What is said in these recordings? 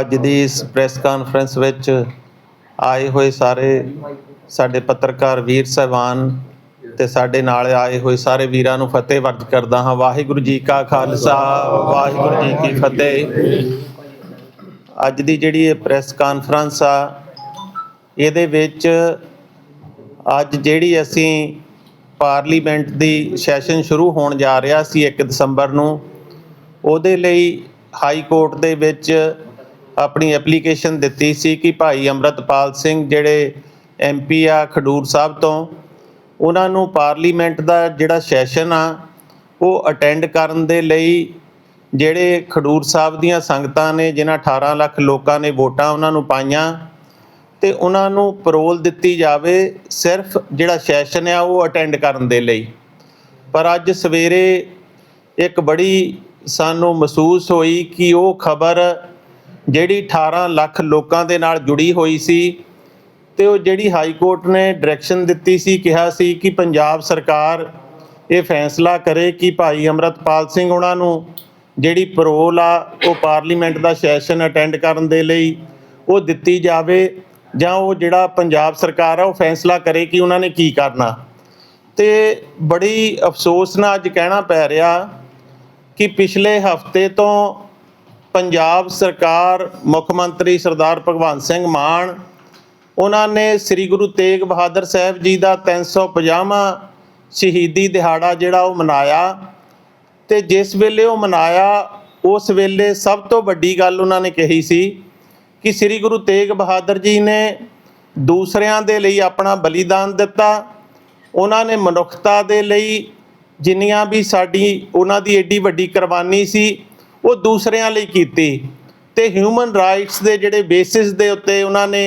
ਅੱਜ ਦੀ ਇਸ press conference ਵਿੱਚ ਆਏ ਹੋਏ ਸਾਰੇ ਸਾਡੇ ਪੱਤਰਕਾਰ ਵੀਰ ਸਹਿਬਾਨ ਤੇ ਸਾਡੇ ਨਾਲ ਆਏ ਹੋਏ ਸਾਰੇ ਵੀਰਾਂ ਨੂੰ ਫਤਿਹ ਵਰਜ ਕਰਦਾ ਹਾਂ। ਵਾਹਿਗੁਰੂ ਜੀ ਕਾ ਖਾਲਸਾ, ਵਾਹਿਗੁਰੂ ਜੀ ਕੀ ਫਤਿਹ। ਅੱਜ ਦੀ ਜਿਹੜੀ ਇਹ ਪ੍ਰੈਸ ਕਾਨਫਰੰਸ ਆ, ਇਹਦੇ ਵਿੱਚ ਅੱਜ ਜਿਹੜੀ ਅਸੀਂ ਪਾਰਲੀਮੈਂਟ ਦੀ ਸੈਸ਼ਨ ਸ਼ੁਰੂ ਹੋਣ ਜਾ ਰਿਹਾ ਸੀ 1 ਦਸੰਬਰ ਨੂੰ, ਉਹਦੇ ਲਈ ਹਾਈ ਕੋਰਟ ਦੇ ਵਿੱਚ ਆਪਣੀ ਐਪਲੀਕੇਸ਼ਨ ਦਿੱਤੀ ਸੀ ਕਿ ਭਾਈ ਅੰਮ੍ਰਿਤਪਾਲ ਸਿੰਘ ਜਿਹੜੇ ਐਮਪੀ ਆ ਖਡੂਰ ਸਾਹਿਬ ਤੋਂ, ਉਹਨਾਂ ਨੂੰ ਪਾਰਲੀਮੈਂਟ ਦਾ ਜਿਹੜਾ ਸੈਸ਼ਨ ਆ, ਉਹ ਅਟੈਂਡ ਕਰਨ ਦੇ ਲਈ ਜਿਹੜੇ ਖਡੂਰ ਸਾਹਿਬ ਦੀਆਂ ਸੰਗਤਾਂ ਨੇ, ਜਿਨ੍ਹਾਂ 18 ਲੱਖ ਲੋਕਾਂ ਨੇ ਵੋਟਾਂ ਉਹਨਾਂ ਨੂੰ ਪਾਈਆਂ, ਤੇ ਉਹਨਾਂ ਨੂੰ ਪਰੋਲ ਦਿੱਤੀ ਜਾਵੇ ਸਿਰਫ ਜਿਹੜਾ ਸੈਸ਼ਨ ਆ, ਉਹ ਅਟੈਂਡ ਕਰਨ ਦੇ ਲਈ। ਪਰ ਅੱਜ ਸਵੇਰੇ ਇੱਕ ਬੜੀ ਸਾਨੂੰ ਮਹਿਸੂਸ ਹੋਈ ਕਿ ਉਹ ਖਬਰ ਜਿਹੜੀ 18 ਲੱਖ ਲੋਕਾਂ ਦੇ ਨਾਲ ਜੁੜੀ ਹੋਈ ਸੀ ਤੇ ਉਹ ਜਿਹੜੀ ਹਾਈ ਕੋਰਟ ਨੇ ਡਾਇਰੈਕਸ਼ਨ ਦਿੱਤੀ ਸੀ, ਕਿਹਾ ਸੀ ਕਿ ਪੰਜਾਬ ਸਰਕਾਰ ਇਹ ਫੈਸਲਾ ਕਰੇ ਕਿ ਭਾਈ ਅਮਰਤਪਾਲ ਸਿੰਘ ਉਹਨਾਂ ਨੂੰ ਜਿਹੜੀ ਪਰੋਲ ਆ, ਉਹ ਪਾਰਲੀਮੈਂਟ ਦਾ ਸੈਸ਼ਨ ਅਟੈਂਡ ਕਰਨ ਦੇ ਲਈ ਉਹ ਦਿੱਤੀ ਜਾਵੇ ਜਾਂ ਉਹ ਜਿਹੜਾ ਪੰਜਾਬ ਸਰਕਾਰ ਆ, ਉਹ ਫੈਸਲਾ ਕਰੇ ਕਿ ਉਹਨਾਂ ਨੇ ਕੀ ਕਰਨਾ। ਤੇ ਬੜੀ ਅਫਸੋਸ ਨਾਲ ਅੱਜ ਕਹਿਣਾ ਪੈ ਰਿਹਾ ਕਿ ਪਿਛਲੇ ਹਫ਼ਤੇ ਤੋਂ ਪੰਜਾਬ ਸਰਕਾਰ, ਮੁੱਖ ਮੰਤਰੀ ਸਰਦਾਰ ਭਗਵੰਤ ਸਿੰਘ ਮਾਨ, ਉਹਨਾਂ ਨੇ ਸ੍ਰੀ ਗੁਰੂ ਤੇਗ ਬਹਾਦਰ ਸਾਹਿਬ ਜੀ ਦਾ 350ਵਾਂ ਸ਼ਹੀਦੀ ਦਿਹਾੜਾ ਜਿਹੜਾ ਉਹ ਮਨਾਇਆ ਤੇ ਜਿਸ ਵੇਲੇ ਉਹ ਮਨਾਇਆ, ਉਸ ਵੇਲੇ ਸਭ ਤੋਂ ਵੱਡੀ ਗੱਲ ਉਹਨਾਂ ਨੇ ਕਹੀ ਸੀ ਕਿ ਸ੍ਰੀ ਗੁਰੂ ਤੇਗ ਬਹਾਦਰ ਜੀ ਨੇ ਦੂਸਰਿਆਂ ਦੇ ਲਈ ਆਪਣਾ ਬਲੀਦਾਨ ਦਿੱਤਾ, ਉਹਨਾਂ ਨੇ ਮਨੁੱਖਤਾ ਦੇ ਲਈ ਜਿੰਨੀਆਂ ਵੀ ਸਾਡੀ, ਉਹਨਾਂ ਦੀ ਏਡੀ ਵੱਡੀ ਕੁਰਬਾਨੀ ਸੀ ਉਹ ਦੂਸਰਿਆਂ ਲਈ ਕੀਤੀ ਤੇ ਹਿਊਮਨ ਰਾਈਟਸ ਦੇ ਜਿਹੜੇ ਬੇਸਿਸ ਦੇ ਉੱਤੇ ਉਹਨਾਂ ਨੇ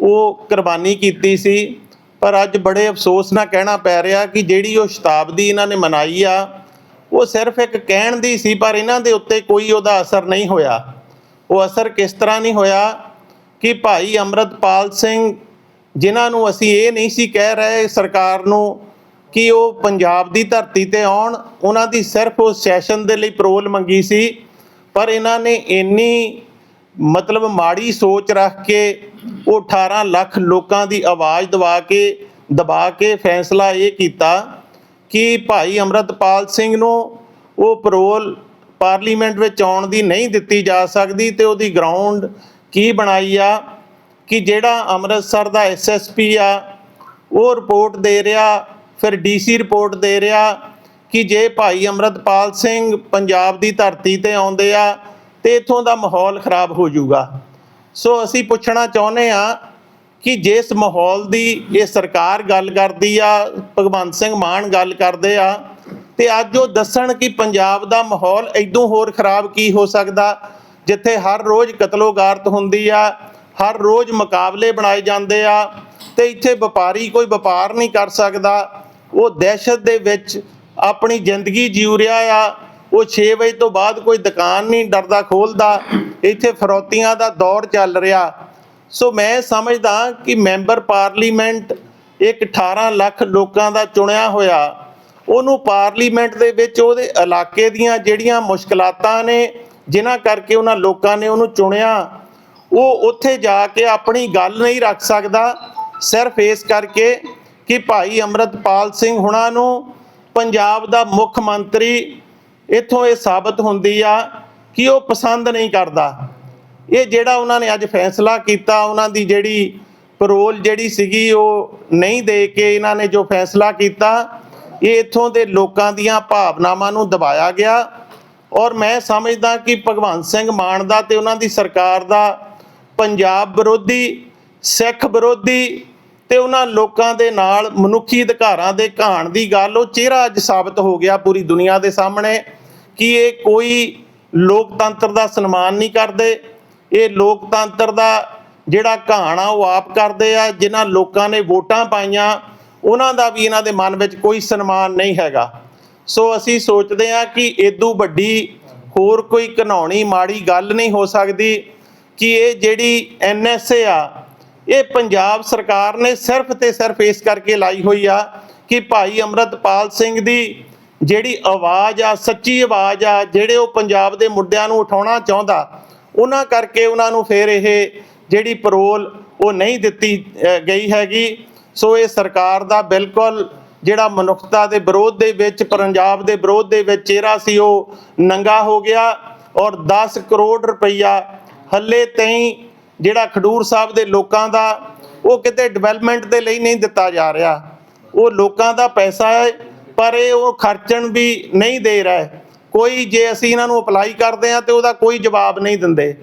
ਉਹ ਕੁਰਬਾਨੀ ਕੀਤੀ ਸੀ। ਪਰ ਅੱਜ ਬੜੇ ਅਫਸੋਸ ਨਾਲ ਕਹਿਣਾ ਪੈ ਰਿਹਾ ਕਿ ਜਿਹੜੀ ਉਹ ਸ਼ਤਾਬਦੀ ਇਹਨਾਂ ਨੇ ਮਨਾਈ ਆ, ਉਹ ਸਿਰਫ ਇੱਕ ਕਹਿਣ ਦੀ ਸੀ, ਪਰ ਇਹਨਾਂ ਦੇ ਉੱਤੇ ਕੋਈ ਉਹਦਾ ਅਸਰ ਨਹੀਂ ਹੋਇਆ। ਉਹ ਅਸਰ ਕਿਸ ਤਰ੍ਹਾਂ ਨਹੀਂ ਹੋਇਆ ਕਿ ਭਾਈ ਅੰਮ੍ਰਿਤਪਾਲ ਸਿੰਘ, ਜਿਨ੍ਹਾਂ ਨੂੰ ਅਸੀਂ ਇਹ ਨਹੀਂ ਸੀ ਕਹਿ ਰਹੇ ਸਰਕਾਰ ਨੂੰ ਕਿ ਉਹ ਪੰਜਾਬ ਦੀ ਧਰਤੀ ਤੇ ਆਉਣ, ਉਹਨਾਂ ਦੀ ਸਿਰਫ ਉਸ ਸੈਸ਼ਨ ਦੇ ਲਈ ਪਰੋਲ ਮੰਗੀ ਸੀ, ਪਰ ਇਹਨਾਂ ਨੇ ਇੰਨੀ ਮਤਲਬ ਮਾੜੀ ਸੋਚ ਰੱਖ ਕੇ ਉਹ 18 ਲੱਖ ਲੋਕਾਂ ਦੀ ਆਵਾਜ਼ ਦਬਾ ਕੇ ਦਬਾ ਕੇ ਫੈਸਲਾ ਇਹ ਕੀਤਾ ਕਿ ਭਾਈ ਅੰਮ੍ਰਿਤਪਾਲ ਸਿੰਘ ਨੂੰ ਉਹ ਪਰੋਲ ਪਾਰਲੀਮੈਂਟ ਵਿੱਚ ਆਉਣ ਦੀ ਨਹੀਂ ਦਿੱਤੀ ਜਾ ਸਕਦੀ ਤੇ ਉਹਦੀ ਗਰਾਊਂਡ ਕੀ ਬਣਾਈ ਆ, ਕਿ ਜਿਹੜਾ ਅੰਮ੍ਰਿਤਸਰ ਦਾ ਐਸਐਸਪੀ ਆ, ਉਹ ਰਿਪੋਰਟ ਦੇ ਰਿਹਾ ਫਿਰ ਡੀਸੀ ਰਿਪੋਰਟ ਦੇ ਰਿਹਾ ਕਿ ਜੇ ਭਾਈ ਅੰਮ੍ਰਿਤਪਾਲ ਸਿੰਘ ਪੰਜਾਬ ਦੀ ਧਰਤੀ ਤੇ ਆਉਂਦੇ ਆ, ਤੇ ਇਥੋਂ ਦਾ ਮਾਹੌਲ ਖਰਾਬ ਹੋ ਜਾਊਗਾ। ਸੋ ਅਸੀਂ ਪੁੱਛਣਾ ਚਾਹੁੰਦੇ ਆ ਕਿ ਜਿਸ ਮਾਹੌਲ ਦੀ ਇਹ ਸਰਕਾਰ ਗੱਲ ਕਰਦੀ ਆ, ਭਗਵੰਤ ਸਿੰਘ ਮਾਨ ਗੱਲ ਕਰਦੇ ਆ, ਤੇ ਅੱਜ ਉਹ ਦੱਸਣ ਕਿ ਪੰਜਾਬ ਦਾ ਮਾਹੌਲ ਇਦੋਂ ਹੋਰ ਖਰਾਬ ਕੀ ਹੋ ਸਕਦਾ, ਜਿੱਥੇ ਹਰ ਰੋਜ਼ ਕਤਲੋਗਾਰਤ ਹੁੰਦੀ ਆ, ਹਰ ਰੋਜ਼ ਮੁਕਾਬਲੇ ਬਣਾਏ ਜਾਂਦੇ ਆ, ਤੇ ਇੱਥੇ ਵਪਾਰੀ ਕੋਈ ਵਪਾਰ ਨਹੀਂ ਕਰ ਸਕਦਾ ਉਹ ਦਹਿਸ਼ਤ ਦੇ ਵਿੱਚ ਆਪਣੀ ਜ਼ਿੰਦਗੀ ਜਿਉ ਰਿਹਾ ਆ। ਉਹ 6 ਵਜੇ ਤੋਂ ਬਾਅਦ ਕੋਈ ਦੁਕਾਨ ਨਹੀਂ, ਡਰਦਾ ਖੋਲਦਾ। ਇੱਥੇ ਫਰੋਤੀਆਂ ਦਾ ਦੌਰ ਚੱਲ ਰਿਹਾ। ਸੋ ਮੈਂ ਸਮਝਦਾ ਕਿ ਮੈਂਬਰ ਪਾਰਲੀਮੈਂਟ ਇੱਕ 18 ਲੱਖ ਲੋਕਾਂ ਦਾ ਚੁਣਿਆ ਹੋਇਆ। ਉਹਨੂੰ ਪਾਰਲੀਮੈਂਟ ਦੇ ਵਿੱਚ ਉਹਦੇ ਇਲਾਕੇ ਦੀਆਂ ਜਿਹੜੀਆਂ ਮੁਸ਼ਕਲਾਤਾਂ ਨੇ, ਜਿਨ੍ਹਾਂ ਕਰਕੇ ਉਹਨਾਂ ਲੋਕਾਂ ਨੇ ਉਹਨੂੰ ਚੁਣਿਆ, ਉਹ ਉੱਥੇ ਜਾ ਕੇ ਆਪਣੀ ਗੱਲ ਨਹੀਂ ਰੱਖ ਸਕਦਾ। ਸਿਰਫ ਇਸ ਕਰਕੇ ਕਿ ਭਾਈ ਅੰਮ੍ਰਿਤਪਾਲ ਸਿੰਘ ਹੁਣਾਂ ਨੂੰ ਪੰਜਾਬ ਦਾ ਮੁੱਖ ਮੰਤਰੀ ਇੱਥੋਂ ਇਹ ਸਾਬਤ ਹੁੰਦੀ ਆ ਕਿ ਉਹ ਪਸੰਦ ਨਹੀਂ ਕਰਦਾ। ਇਹ ਜਿਹੜਾ ਉਹਨਾਂ ਨੇ ਅੱਜ ਫੈਸਲਾ ਕੀਤਾ, ਉਹਨਾਂ ਦੀ ਜਿਹੜੀ ਪਰੋਲ ਜਿਹੜੀ ਸੀਗੀ ਉਹ ਨਹੀਂ ਦੇ ਕੇ ਇਹਨਾਂ ਨੇ ਜੋ ਫੈਸਲਾ ਕੀਤਾ, ਇਹ ਇੱਥੋਂ ਦੇ ਲੋਕਾਂ ਦੀਆਂ ਭਾਵਨਾਵਾਂ ਨੂੰ ਦਬਾਇਆ ਗਿਆ। ਔਰ ਮੈਂ ਸਮਝਦਾ ਕਿ ਭਗਵੰਤ ਸਿੰਘ ਮਾਨ ਦਾ ਤੇ ਉਹਨਾਂ ਦੀ ਸਰਕਾਰ ਦਾ ਪੰਜਾਬ ਵਿਰੋਧੀ, ਸਿੱਖ ਵਿਰੋਧੀ ਤੇ ਉਹਨਾਂ ਲੋਕਾਂ ਦੇ ਨਾਲ ਮਨੁੱਖੀ ਅਧਿਕਾਰਾਂ ਦੇ ਘਾਣ ਦੀ ਗੱਲ, ਉਹ ਚਿਹਰਾ ਅੱਜ ਸਾਬਤ ਹੋ ਗਿਆ ਪੂਰੀ ਦੁਨੀਆ ਦੇ ਸਾਹਮਣੇ ਕਿ ਇਹ ਕੋਈ ਲੋਕਤੰਤਰ ਦਾ ਸਨਮਾਨ ਨਹੀਂ ਕਰਦੇ। ਇਹ ਲੋਕਤੰਤਰ ਦਾ ਜਿਹੜਾ ਘਾਣ ਆ, ਉਹ ਆਪ ਕਰਦੇ ਆ, ਜਿਨ੍ਹਾਂ ਲੋਕਾਂ ਨੇ ਵੋਟਾਂ ਪਾਈਆਂ, ਉਹਨਾਂ ਦਾ ਵੀ ਇਹਨਾਂ ਦੇ ਮਨ ਵਿੱਚ ਕੋਈ ਸਨਮਾਨ ਨਹੀਂ ਹੈਗਾ। ਸੋ ਅਸੀਂ ਸੋਚਦੇ ਹਾਂ ਕਿ ਇਦੋਂ ਵੱਡੀ ਹੋਰ ਕੋਈ ਘਨਾਉਣੀ ਮਾੜੀ ਗੱਲ ਨਹੀਂ ਹੋ ਸਕਦੀ ਕਿ ਇਹ ਜਿਹੜੀ ਐਨਐਸਏ ਆ ਇਹ ਪੰਜਾਬ ਸਰਕਾਰ ਨੇ ਸਿਰਫ ਤੇ ਸਿਰਫ ਇਸ ਕਰਕੇ ਲਾਈ ਹੋਈ ਆ ਕਿ ਭਾਈ ਅੰਮ੍ਰਿਤਪਾਲ ਸਿੰਘ ਦੀ ਜਿਹੜੀ ਆਵਾਜ਼ ਆ, ਸੱਚੀ ਆਵਾਜ਼ ਆ, ਜਿਹੜੇ ਉਹ ਪੰਜਾਬ ਦੇ ਮੁੱਦਿਆਂ ਨੂੰ ਉਠਾਉਣਾ ਚਾਹੁੰਦਾ, ਉਹਨਾਂ ਕਰਕੇ ਉਹਨਾਂ ਨੂੰ ਫਿਰ ਇਹ ਜਿਹੜੀ ਪਰੋਲ ਉਹ ਨਹੀਂ ਦਿੱਤੀ ਗਈ ਹੈਗੀ। ਸੋ ਇਹ ਸਰਕਾਰ ਦਾ ਬਿਲਕੁਲ ਜਿਹੜਾ ਮਨੁੱਖਤਾ ਦੇ ਵਿਰੋਧ ਦੇ ਵਿੱਚ, ਪੰਜਾਬ ਦੇ ਵਿਰੋਧ ਦੇ ਵਿੱਚ ਚਿਹਰਾ ਸੀ, ਉਹ ਨੰਗਾ ਹੋ ਗਿਆ ਔਰ 10 ਕਰੋੜ ਰੁਪਈਆ ਹੱਲੇ ਤਾਈਂ ਜਿਹੜਾ ਖਡੂਰ ਸਾਹਿਬ ਦੇ ਲੋਕਾਂ ਦਾ ਉਹ ਕਿਤੇ ਡਿਵੈਲਪਮੈਂਟ ਦੇ ਲਈ ਨਹੀਂ ਦਿੱਤਾ ਜਾ ਰਿਹਾ। ਉਹ ਲੋਕਾਂ ਦਾ ਪੈਸਾ ਹੈ, ਪਰ ਇਹ ਉਹ ਖਰਚਣ ਵੀ ਨਹੀਂ ਦੇ ਰਿਹਾ। ਕੋਈ ਜੇ ਅਸੀਂ ਇਹਨਾਂ ਨੂੰ ਅਪਲਾਈ ਕਰਦੇ ਆ ਤੇ ਉਹਦਾ ਕੋਈ ਜਵਾਬ ਨਹੀਂ ਦਿੰਦੇ।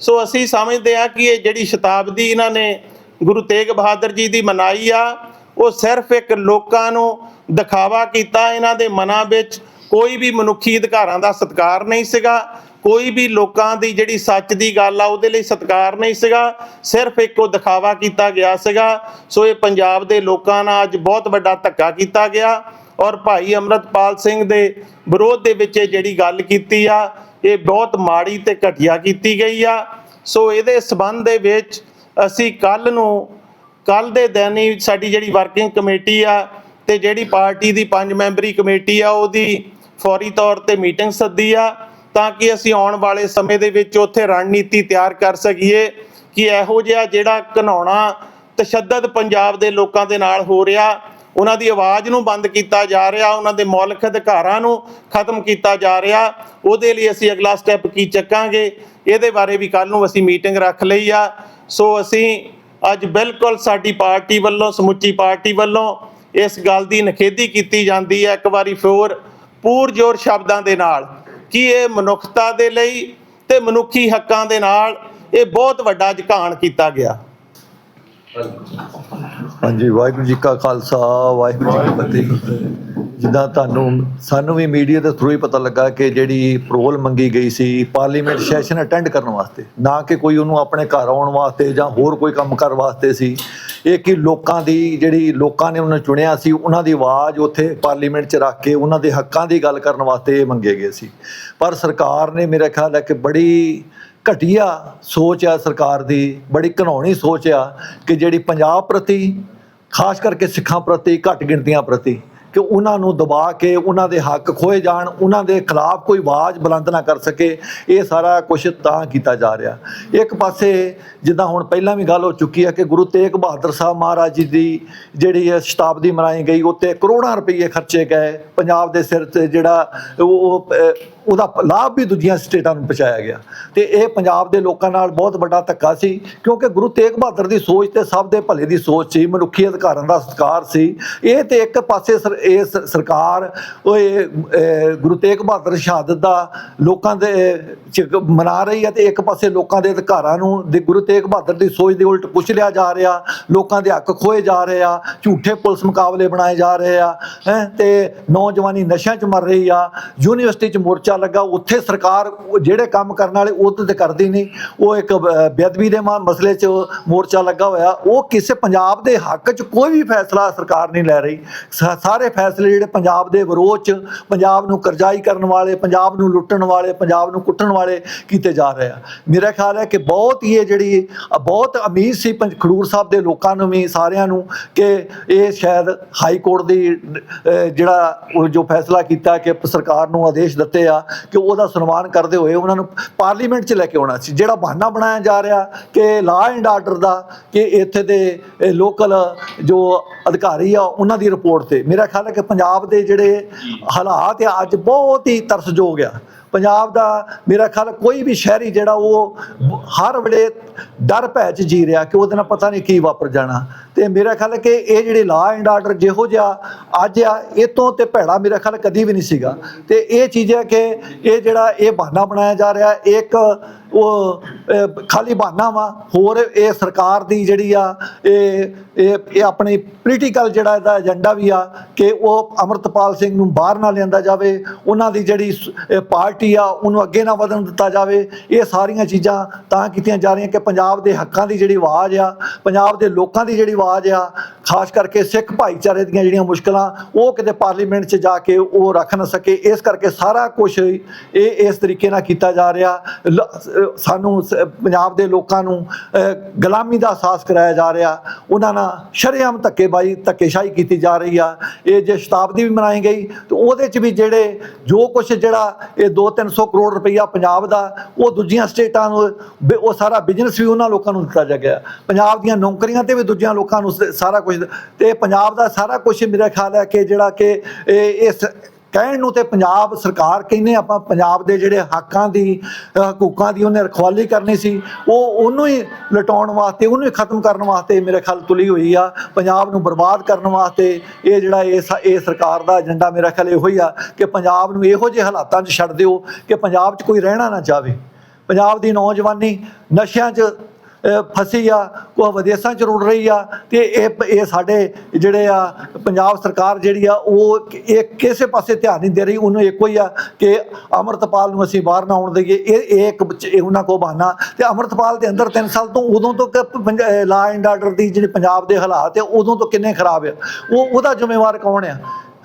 ਸੋ ਅਸੀਂ ਸਮਝਦੇ ਆ ਕਿ ਇਹ ਜਿਹੜੀ ਸ਼ਤਾਬਦੀ ਇਹਨਾਂ ਨੇ ਗੁਰੂ ਤੇਗ ਬਹਾਦਰ ਜੀ ਦੀ ਮਨਾਈ ਆ, ਉਹ ਸਿਰਫ ਇੱਕ ਲੋਕਾਂ ਨੂੰ ਦਿਖਾਵਾ ਕੀਤਾ। ਇਹਨਾਂ ਦੇ ਮਨਾਂ ਵਿੱਚ ਕੋਈ ਵੀ ਮਨੁੱਖੀ ਅਧਿਕਾਰਾਂ ਦਾ ਸਤਿਕਾਰ ਨਹੀਂ ਸੀਗਾ। ਕੋਈ ਵੀ ਲੋਕਾਂ ਦੀ ਜਿਹੜੀ ਸੱਚ ਦੀ ਗੱਲ ਆ, ਉਹਦੇ ਲਈ ਸਤਿਕਾਰ ਨਹੀਂ ਸੀਗਾ, ਸਿਰਫ ਇੱਕੋ ਦਿਖਾਵਾ ਕੀਤਾ ਗਿਆ ਸੀਗਾ। ਸੋ ਇਹ ਪੰਜਾਬ ਦੇ ਲੋਕਾਂ ਨਾਲ ਅੱਜ ਬਹੁਤ ਵੱਡਾ ਧੱਕਾ ਕੀਤਾ ਗਿਆ ਔਰ ਭਾਈ ਅਮਰਤਪਾਲ ਸਿੰਘ ਦੇ ਵਿਰੋਧ ਦੇ ਵਿੱਚ ਇਹ ਜਿਹੜੀ ਗੱਲ ਕੀਤੀ ਆ, ਇਹ ਬਹੁਤ ਮਾੜੀ ਤੇ ਘਟੀਆ ਕੀਤੀ ਗਈ ਆ। ਸੋ ਇਹਦੇ ਸਬੰਧ ਦੇ ਵਿੱਚ ਅਸੀਂ ਕੱਲ ਨੂੰ ਕੱਲ ਦੇ ਦਿਨ ਹੀ ਸਾਡੀ ਜਿਹੜੀ ਵਰਕਿੰਗ ਕਮੇਟੀ ਆ ਤੇ ਜਿਹੜੀ ਪਾਰਟੀ ਦੀ ਪੰਜ ਮੈਂਬਰੀ ਕਮੇਟੀ ਆ, ਉਹਦੀ ਫੌਰੀ ਤੌਰ ਤੇ ਮੀਟਿੰਗ ਸੱਦੀ ਆ। ਤਾਂ ਕਿ ਅਸੀਂ ਆਉਣ ਵਾਲੇ ਸਮੇਂ ਦੇ ਵਿੱਚ ਉੱਥੇ ਰਣਨੀਤੀ ਤਿਆਰ ਕਰ ਸਕੀਏ ਕਿ ਇਹੋ ਜਿਹਾ ਜਿਹੜਾ ਘਨਾਉਣਾ ਤਸ਼ੱਦਦ ਪੰਜਾਬ ਦੇ ਲੋਕਾਂ ਦੇ ਨਾਲ ਹੋ ਰਿਹਾ, ਉਹਨਾਂ ਦੀ ਆਵਾਜ਼ ਨੂੰ ਬੰਦ ਕੀਤਾ ਜਾ ਰਿਹਾ, ਉਹਨਾਂ ਦੇ ਮੌਲਿਕ ਅਧਿਕਾਰਾਂ ਨੂੰ ਖਤਮ ਕੀਤਾ ਜਾ ਰਿਹਾ, ਉਹਦੇ ਲਈ ਅਸੀਂ ਅਗਲਾ ਸਟੈਪ ਕੀ ਚੱਕਾਂਗੇ? ਇਹਦੇ ਬਾਰੇ ਵੀ ਕੱਲ ਨੂੰ ਅਸੀਂ ਮੀਟਿੰਗ ਰੱਖ ਲਈ ਆ। ਸੋ ਅਸੀਂ ਅੱਜ ਬਿਲਕੁਲ ਸਾਡੀ ਪਾਰਟੀ ਵੱਲੋਂ, ਸਮੁੱਚੀ ਪਾਰਟੀ ਵੱਲੋਂ ਇਸ ਗੱਲ ਦੀ ਨਖੇਦੀ ਕੀਤੀ ਜਾਂਦੀ ਹੈ। ਇੱਕ ਵਾਰੀ ਫੋਰ ਪੂਰਜੋਰ ਸ਼ਬਦਾਂ ਦੇ ਨਾਲ ਕਿ ਇਹ ਮਨੁੱਖਤਾ ਦੇ ਲਈ ਤੇ ਮਨੁੱਖੀ ਹੱਕਾਂ ਦੇ ਨਾਲ ਇਹ ਬਹੁਤ ਵੱਡਾ ਝਕਾਨ ਕੀਤਾ ਗਿਆ। ਹਾਂਜੀ, ਵਾਹਿਗੁਰੂ ਜੀ ਕਾ ਖਾਲਸਾ, ਵਾਹਿਗੁਰੂ ਜੀ ਕੀ ਫਤਿਹ। ਜਿੱਦਾਂ ਤੁਹਾਨੂੰ ਸਾਨੂੰ ਵੀ ਮੀਡੀਆ ਦੇ ਥਰੂ ਹੀ ਪਤਾ ਲੱਗਾ ਕਿ ਜਿਹੜੀ ਪ੍ਰੋਲ ਮੰਗੀ ਗਈ ਸੀ ਪਾਰਲੀਮੈਂਟ ਸੈਸ਼ਨ ਅਟੈਂਡ ਕਰਨ ਵਾਸਤੇ, ਨਾ ਕਿ ਕੋਈ ਉਹਨੂੰ ਆਪਣੇ ਘਰ ਆਉਣ ਵਾਸਤੇ ਜਾਂ ਹੋਰ ਕੋਈ ਕੰਮ ਕਰਨ ਵਾਸਤੇ ਸੀ। ਇਹ ਕਿ ਲੋਕਾਂ ਦੀ ਜਿਹੜੀ ਲੋਕਾਂ ਨੇ ਉਹਨਾਂ ਚੁਣਿਆ ਸੀ, ਉਹਨਾਂ ਦੀ ਆਵਾਜ਼ ਉੱਥੇ ਪਾਰਲੀਮੈਂਟ 'ਚ ਰੱਖ ਕੇ ਉਹਨਾਂ ਦੇ ਹੱਕਾਂ ਦੀ ਗੱਲ ਕਰਨ ਵਾਸਤੇ ਇਹ ਮੰਗੇ ਗਏ ਸੀ। ਪਰ ਸਰਕਾਰ ਨੇ ਮੇਰਾ ਖਿਆਲ ਹੈ ਕਿ ਬੜੀ ਘਟੀਆ ਸੋਚ ਆ ਸਰਕਾਰ ਦੀ, ਬੜੀ ਘਿਨਾਉਣੀ ਸੋਚ ਆ ਕਿ ਜਿਹੜੀ ਪੰਜਾਬ ਪ੍ਰਤੀ, ਖਾਸ ਕਰਕੇ ਸਿੱਖਾਂ ਪ੍ਰਤੀ, ਘੱਟ ਗਿਣਤੀਆਂ ਪ੍ਰਤੀ ਕਿ ਉਹਨਾਂ ਨੂੰ ਦਬਾ ਕੇ ਉਹਨਾਂ ਦੇ ਹੱਕ ਖੋਏ ਜਾਣ, ਉਹਨਾਂ ਦੇ ਖਿਲਾਫ ਕੋਈ ਆਵਾਜ਼ ਬੁਲੰਦ ਨਾ ਕਰ ਸਕੇ, ਇਹ ਸਾਰਾ ਕੁਝ ਤਾਂ ਕੀਤਾ ਜਾ ਰਿਹਾ। ਇੱਕ ਪਾਸੇ ਜਿੱਦਾਂ ਹੁਣ ਪਹਿਲਾਂ ਵੀ ਗੱਲ ਹੋ ਚੁੱਕੀ ਹੈ ਕਿ ਗੁਰੂ ਤੇਗ ਬਹਾਦਰ ਸਾਹਿਬ ਮਹਾਰਾਜ ਜੀ ਦੀ ਜਿਹੜੀ ਹੈ ਸ਼ਤਾਬਦੀ ਮਨਾਈ ਗਈ, ਉੱਤੇ ਕਰੋੜਾਂ ਰੁਪਏ ਖਰਚੇ ਗਏ, ਪੰਜਾਬ ਦੇ ਸਿਰ ਤੇ ਜਿਹੜਾ ਉਹ ਉਹਦਾ ਲਾਭ ਵੀ ਦੂਜੀਆਂ ਸਟੇਟਾਂ ਨੂੰ ਪਹੁੰਚਾਇਆ ਗਿਆ। ਤੇ ਇਹ ਪੰਜਾਬ ਦੇ ਲੋਕਾਂ ਨਾਲ ਬਹੁਤ ਵੱਡਾ ਧੱਕਾ ਸੀ, ਕਿਉਂਕਿ ਗੁਰੂ ਤੇਗ ਬਹਾਦਰ ਦੀ ਸੋਚ ਤੇ ਸਭ ਦੇ ਭਲੇ ਦੀ ਸੋਚ ਸੀ, ਮਨੁੱਖੀ ਅਧਿਕਾਰਾਂ ਦਾ ਸਤਿਕਾਰ ਸੀ। ਇਹ ਤੇ ਇੱਕ ਪਾਸੇ ਸਰ- ਇਹ ਸਰਕਾਰ, ਉਹ ਇਹ ਗੁਰੂ ਤੇਗ ਬਹਾਦਰ ਸ਼ਹਾਦਤ ਦਾ ਲੋਕਾਂ ਦੇ ਮਨਾ ਰਹੀ ਹੈ ਤੇ ਇੱਕ ਪਾਸੇ ਲੋਕਾਂ ਦੇ ਅਧਿਕਾਰਾਂ ਨੂੰ ਦੇ ਗੁਰੂ ਤੇਗ ਬਹਾਦਰ ਦੀ ਸੋਚ ਦੇ ਉਲਟ ਕੁਚਲਿਆ ਲਿਆ ਜਾ ਰਿਹਾ, ਲੋਕਾਂ ਦੇ ਹੱਕ ਖੋਏ ਜਾ ਰਹੇ ਆ, ਝੂਠੇ ਪੁਲਿਸ ਮੁਕਾਬਲੇ ਬਣਾਏ ਜਾ ਰਹੇ ਆ, ਹੈ, ਤੇ ਨੌਜਵਾਨੀ ਨਸ਼ਿਆਂ 'ਚ ਮਰ ਰਹੀ ਆ, ਯੂਨੀਵਰਸਿਟੀ 'ਚ ਮੋਰਚਾ ਲੱਗਾ, ਉੱਥੇ ਸਰਕਾਰ ਜਿਹੜੇ ਕੰਮ ਕਰਨ ਵਾਲੇ ਉਹ ਤੇ ਕਰਦੀ ਨਹੀਂ। ਉਹ ਇੱਕ ਬੇਅਦਬੀ ਦੇ ਮਾ- ਮਸਲੇ 'ਚ ਮੋਰਚਾ ਲੱਗਾ ਹੋਇਆ। ਉਹ ਕਿਸੇ ਪੰਜਾਬ ਦੇ ਹੱਕ 'ਚ ਕੋਈ ਵੀ ਫੈਸਲਾ ਸਰਕਾਰ ਨਹੀਂ ਲੈ ਰਹੀ। ਸਾਰੇ ਫੈਸਲੇ ਜਿਹੜੇ ਪੰਜਾਬ ਦੇ ਵਿਰੋਧ 'ਚ, ਪੰਜਾਬ ਨੂੰ ਕਰਜ਼ਾਈ ਕਰਨ ਵਾਲੇ, ਪੰਜਾਬ ਨੂੰ ਲੁੱਟਣ ਵਾਲੇ, ਪੰਜਾਬ ਨੂੰ ਕੁੱਟਣ ਵਾਲੇ ਕੀਤੇ ਜਾ ਰਹੇ ਆ। ਮੇਰਾ ਖਿਆਲ ਹੈ ਕਿ ਬਹੁਤ ਹੀ ਇਹ ਜਿਹੜੀ ਬਹੁਤ ਅਮੀਰ ਸੀ ਪੰਜ- ਖਡੂਰ ਸਾਹਿਬ ਦੇ ਲੋਕਾਂ ਨੂੰ ਵੀ, ਸਾਰਿਆਂ ਨੂੰ ਕਿ ਇਹ ਸ਼ਾਇਦ ਹਾਈ ਕੋਰਟ ਦੀ ਜਿਹੜਾ ਜੋ ਫੈਸਲਾ ਕੀਤਾ ਕਿ ਸਰਕਾਰ ਨੂੰ ਆਦੇਸ਼ ਦਿੱਤੇ ਆ ਕਿ ਉਹਦਾ ਸਨਮਾਨ ਕਰਦੇ ਹੋਏ ਉਹਨਾਂ ਨੂੰ ਪਾਰਲੀਮੈਂਟ 'ਚ ਲੈ ਕੇ ਆਉਣਾ ਸੀ, ਜਿਹੜਾ ਬਹਾਨਾ ਬਣਾਇਆ ਜਾ ਰਿਹਾ ਕਿ ਲਾ ਐਂਡ ਆਰਡਰ ਦਾ ਕਿ ਇੱਥੇ ਦੇ ਲੋਕਲ ਜੋ ਅਧਿਕਾਰੀ ਆ, ਉਹਨਾਂ ਦੀ ਰਿਪੋਰਟ ਤੇ। ਮੇਰਾ ਖਿਆਲ ਹੈ ਕਿ ਪੰਜਾਬ ਦੇ ਜਿਹੜੇ ਹਾਲਾਤ ਆ, ਅੱਜ ਬਹੁਤ ਹੀ ਤਰਸਯੋਗ ਆ। ਪੰਜਾਬ ਦਾ ਮੇਰਾ ਖਿਆਲ ਕੋਈ ਵੀ ਸ਼ਹਿਰੀ ਜਿਹੜਾ ਉਹ ਹਰ ਵੇਲੇ ਡਰ ਭੈ ਚ ਜੀ ਰਿਹਾ ਕਿ ਉਹਦੇ ਨਾਲ ਪਤਾ ਨਹੀਂ ਕੀ ਵਾਪਰ ਜਾਣਾ। ਤੇ ਮੇਰਾ ਖਿਆਲ ਕਿ ਇਹ ਜਿਹੜੇ ਲਾ ਐਂਡ ਆਰਡਰ ਜਿਹੋ ਜਿਹਾ ਅੱਜ ਆ ਇਹ ਤੋਂ ਤੇ ਭੈੜਾ ਮੇਰਾ ਖਿਆਲ ਕਦੀ ਵੀ ਨਹੀਂ ਸੀਗਾ। ਤੇ ਇਹ ਚੀਜ਼ ਹੈ ਕਿ ਇਹ ਜਿਹੜਾ ਇਹ ਬਹਾਨਾ ਬਣਾਇਆ ਜਾ ਰਿਹਾ ਇੱਕ ਉਹ ਖਾਲੀ ਬਹਾਨਾ ਵਾ। ਹੋਰ ਇਹ ਸਰਕਾਰ ਦੀ ਜਿਹੜੀ ਆ, ਇਹ ਇਹ ਆਪਣੀ ਪੋਲੀਟੀਕਲ ਜਿਹੜਾ ਇਹਦਾ ਏਜੰਡਾ ਵੀ ਆ ਕਿ ਉਹ ਅਮਰਤਪਾਲ ਸਿੰਘ ਨੂੰ ਬਾਹਰ ਨਾ ਲਿਆਂਦਾ ਜਾਵੇ। ਉਹਨਾਂ ਦੀ ਜਿਹੜੀ ਪਾਰਟੀ ਪਾਰਟੀ ਆ, ਉਹਨੂੰ ਅੱਗੇ ਨਾ ਵਧਣ ਦਿੱਤਾ ਜਾਵੇ। ਇਹ ਸਾਰੀਆਂ ਚੀਜ਼ਾਂ ਤਾਂ ਕੀਤੀਆਂ ਜਾ ਰਹੀਆਂ ਕਿ ਪੰਜਾਬ ਦੇ ਹੱਕਾਂ ਦੀ ਜਿਹੜੀ ਆਵਾਜ਼ ਆ, ਪੰਜਾਬ ਦੇ ਲੋਕਾਂ ਦੀ ਜਿਹੜੀ ਆਵਾਜ਼ ਆ, ਖਾਸ ਕਰਕੇ ਸਿੱਖ ਭਾਈਚਾਰੇ ਦੀਆਂ ਜਿਹੜੀਆਂ ਮੁਸ਼ਕਲਾਂ, ਉਹ ਕਿਤੇ ਪਾਰਲੀਮੈਂਟ 'ਚ ਜਾ ਕੇ ਉਹ ਰੱਖ ਨਾ ਸਕੇ। ਇਸ ਕਰਕੇ ਸਾਰਾ ਕੁਝ ਇਹ ਇਸ ਤਰੀਕੇ ਨਾਲ ਕੀਤਾ ਜਾ ਰਿਹਾ। ਸਾਨੂੰ ਪੰਜਾਬ ਦੇ ਲੋਕਾਂ ਨੂੰ ਗੁਲਾਮੀ ਦਾ ਅਹਿਸਾਸ ਕਰਾਇਆ ਜਾ ਰਿਹਾ। ਉਹਨਾਂ ਨਾਲ ਸ਼ਰੇਆਮ ਧੱਕੇਬਾਜ਼ੀ, ਧੱਕੇਸ਼ਾਹੀ ਕੀਤੀ ਜਾ ਰਹੀ ਆ। ਇਹ ਜੇ ਸ਼ਤਾਬਦੀ ਵੀ ਮਨਾਈ ਗਈ, ਤੇ ਉਹਦੇ 'ਚ ਵੀ ਜਿਹੜੇ ਜੋ ਕੁਝ ਜਿਹੜਾ ਇਹ ਦੋ 2-300 ਕਰੋੜ ਰੁਪਈਆ ਪੰਜਾਬ ਦਾ, ਉਹ ਦੂਜੀਆਂ ਸਟੇਟਾਂ ਨੂੰ, ਬ- ਉਹ ਸਾਰਾ ਬਿਜ਼ਨਸ ਵੀ ਉਹਨਾਂ ਲੋਕਾਂ ਨੂੰ ਦਿੱਤਾ ਜਾ ਗਿਆ। ਪੰਜਾਬ ਦੀਆਂ ਨੌਕਰੀਆਂ ਤੇ ਵੀ ਦੂਜਿਆਂ ਲੋਕਾਂ ਨੂੰ ਸਾਰਾ ਕੁਝ ਤੇ ਪੰਜਾਬ ਦਾ ਸਾਰਾ ਕੁਝ ਮੇਰਾ ਖਿਆਲ ਹੈ ਕਿ ਜਿਹੜਾ ਕਿ ਇਹ, ਇਸ ਕਹਿਣ ਨੂੰ ਤੇ ਪੰਜਾਬ ਸਰਕਾਰ ਕਹਿੰਦੇ ਆਪਾਂ ਪੰਜਾਬ ਦੇ ਜਿਹੜੇ ਹੱਕਾਂ ਦੀ ਹਕੂਕਾਂ ਦੀ ਉਹਨੇ ਰਖਵਾਲੀ ਕਰਨੀ ਸੀ, ਉਹ ਉਹਨੂੰ ਹੀ ਲਟਾਉਣ ਵਾਸਤੇ, ਉਹਨੂੰ ਹੀ ਖਤਮ ਕਰਨ ਵਾਸਤੇ ਮੇਰੇ ਖਿਆਲ ਤੁਲੀ ਹੋਈ ਆ, ਪੰਜਾਬ ਨੂੰ ਬਰਬਾਦ ਕਰਨ ਵਾਸਤੇ ਇਹ ਜਿਹੜਾ ਇਹ ਸ- ਇਹ ਸਰਕਾਰ ਦਾ ਏਜੰਡਾ ਮੇਰਾ ਖਿਆਲ ਇਹੋ ਹੀ ਆ ਕਿ ਪੰਜਾਬ ਨੂੰ ਇਹੋ ਜਿਹੇ ਹਾਲਾਤਾਂ 'ਚ ਛੱਡ ਦਿਓ ਕਿ ਪੰਜਾਬ 'ਚ ਕੋਈ ਰਹਿਣਾ ਨਾ ਚਾਹਵੇ ਪੰਜਾਬ ਦੀ ਨੌਜਵਾਨੀ ਨਸ਼ਿਆਂ 'ਚ ਫਸੀ ਆ, ਉਹ ਵਿਦੇਸ਼ਾਂ ਚ ਰੁੜ ਰਹੀ ਆ, ਤੇ ਇਹ ਇਹ ਸਾਡੇ ਜਿਹੜੇ ਆ ਪੰਜਾਬ ਸਰਕਾਰ ਜਿਹੜੀ ਆ, ਉਹ ਇਹ ਕਿਸੇ ਪਾਸੇ ਧਿਆਨ ਨਹੀਂ ਦੇ ਰਹੀ, ਉਹਨੂੰ ਇੱਕੋ ਹੀ ਆ ਕਿ ਅਮਰਤਪਾਲ ਨੂੰ ਅਸੀਂ ਬਾਹਰ ਨਾ ਆਉਣ ਦੇਈਏ। ਇਹ ਇਹ ਇੱਕ ਇਹ ਉਹਨਾਂ ਕੋ ਬਹਾਨਾ। ਤੇ ਅਮਰਤਪਾਲ ਦੇ ਅੰਦਰ 3 ਸਾਲ ਤੋਂ ਉਦੋਂ ਤੋਂ ਲਾ ਐਂਡ ਆਰਡਰ ਦੀ ਜਿਹੜੀ ਪੰਜਾਬ ਦੇ ਹਾਲਾਤ ਆ, ਉਦੋਂ ਤੋਂ ਕਿੰਨੇ ਖਰਾਬ ਆ। ਉਹ, ਉਹਦਾ ਜ਼ਿੰਮੇਵਾਰ ਕੌਣ ਆ?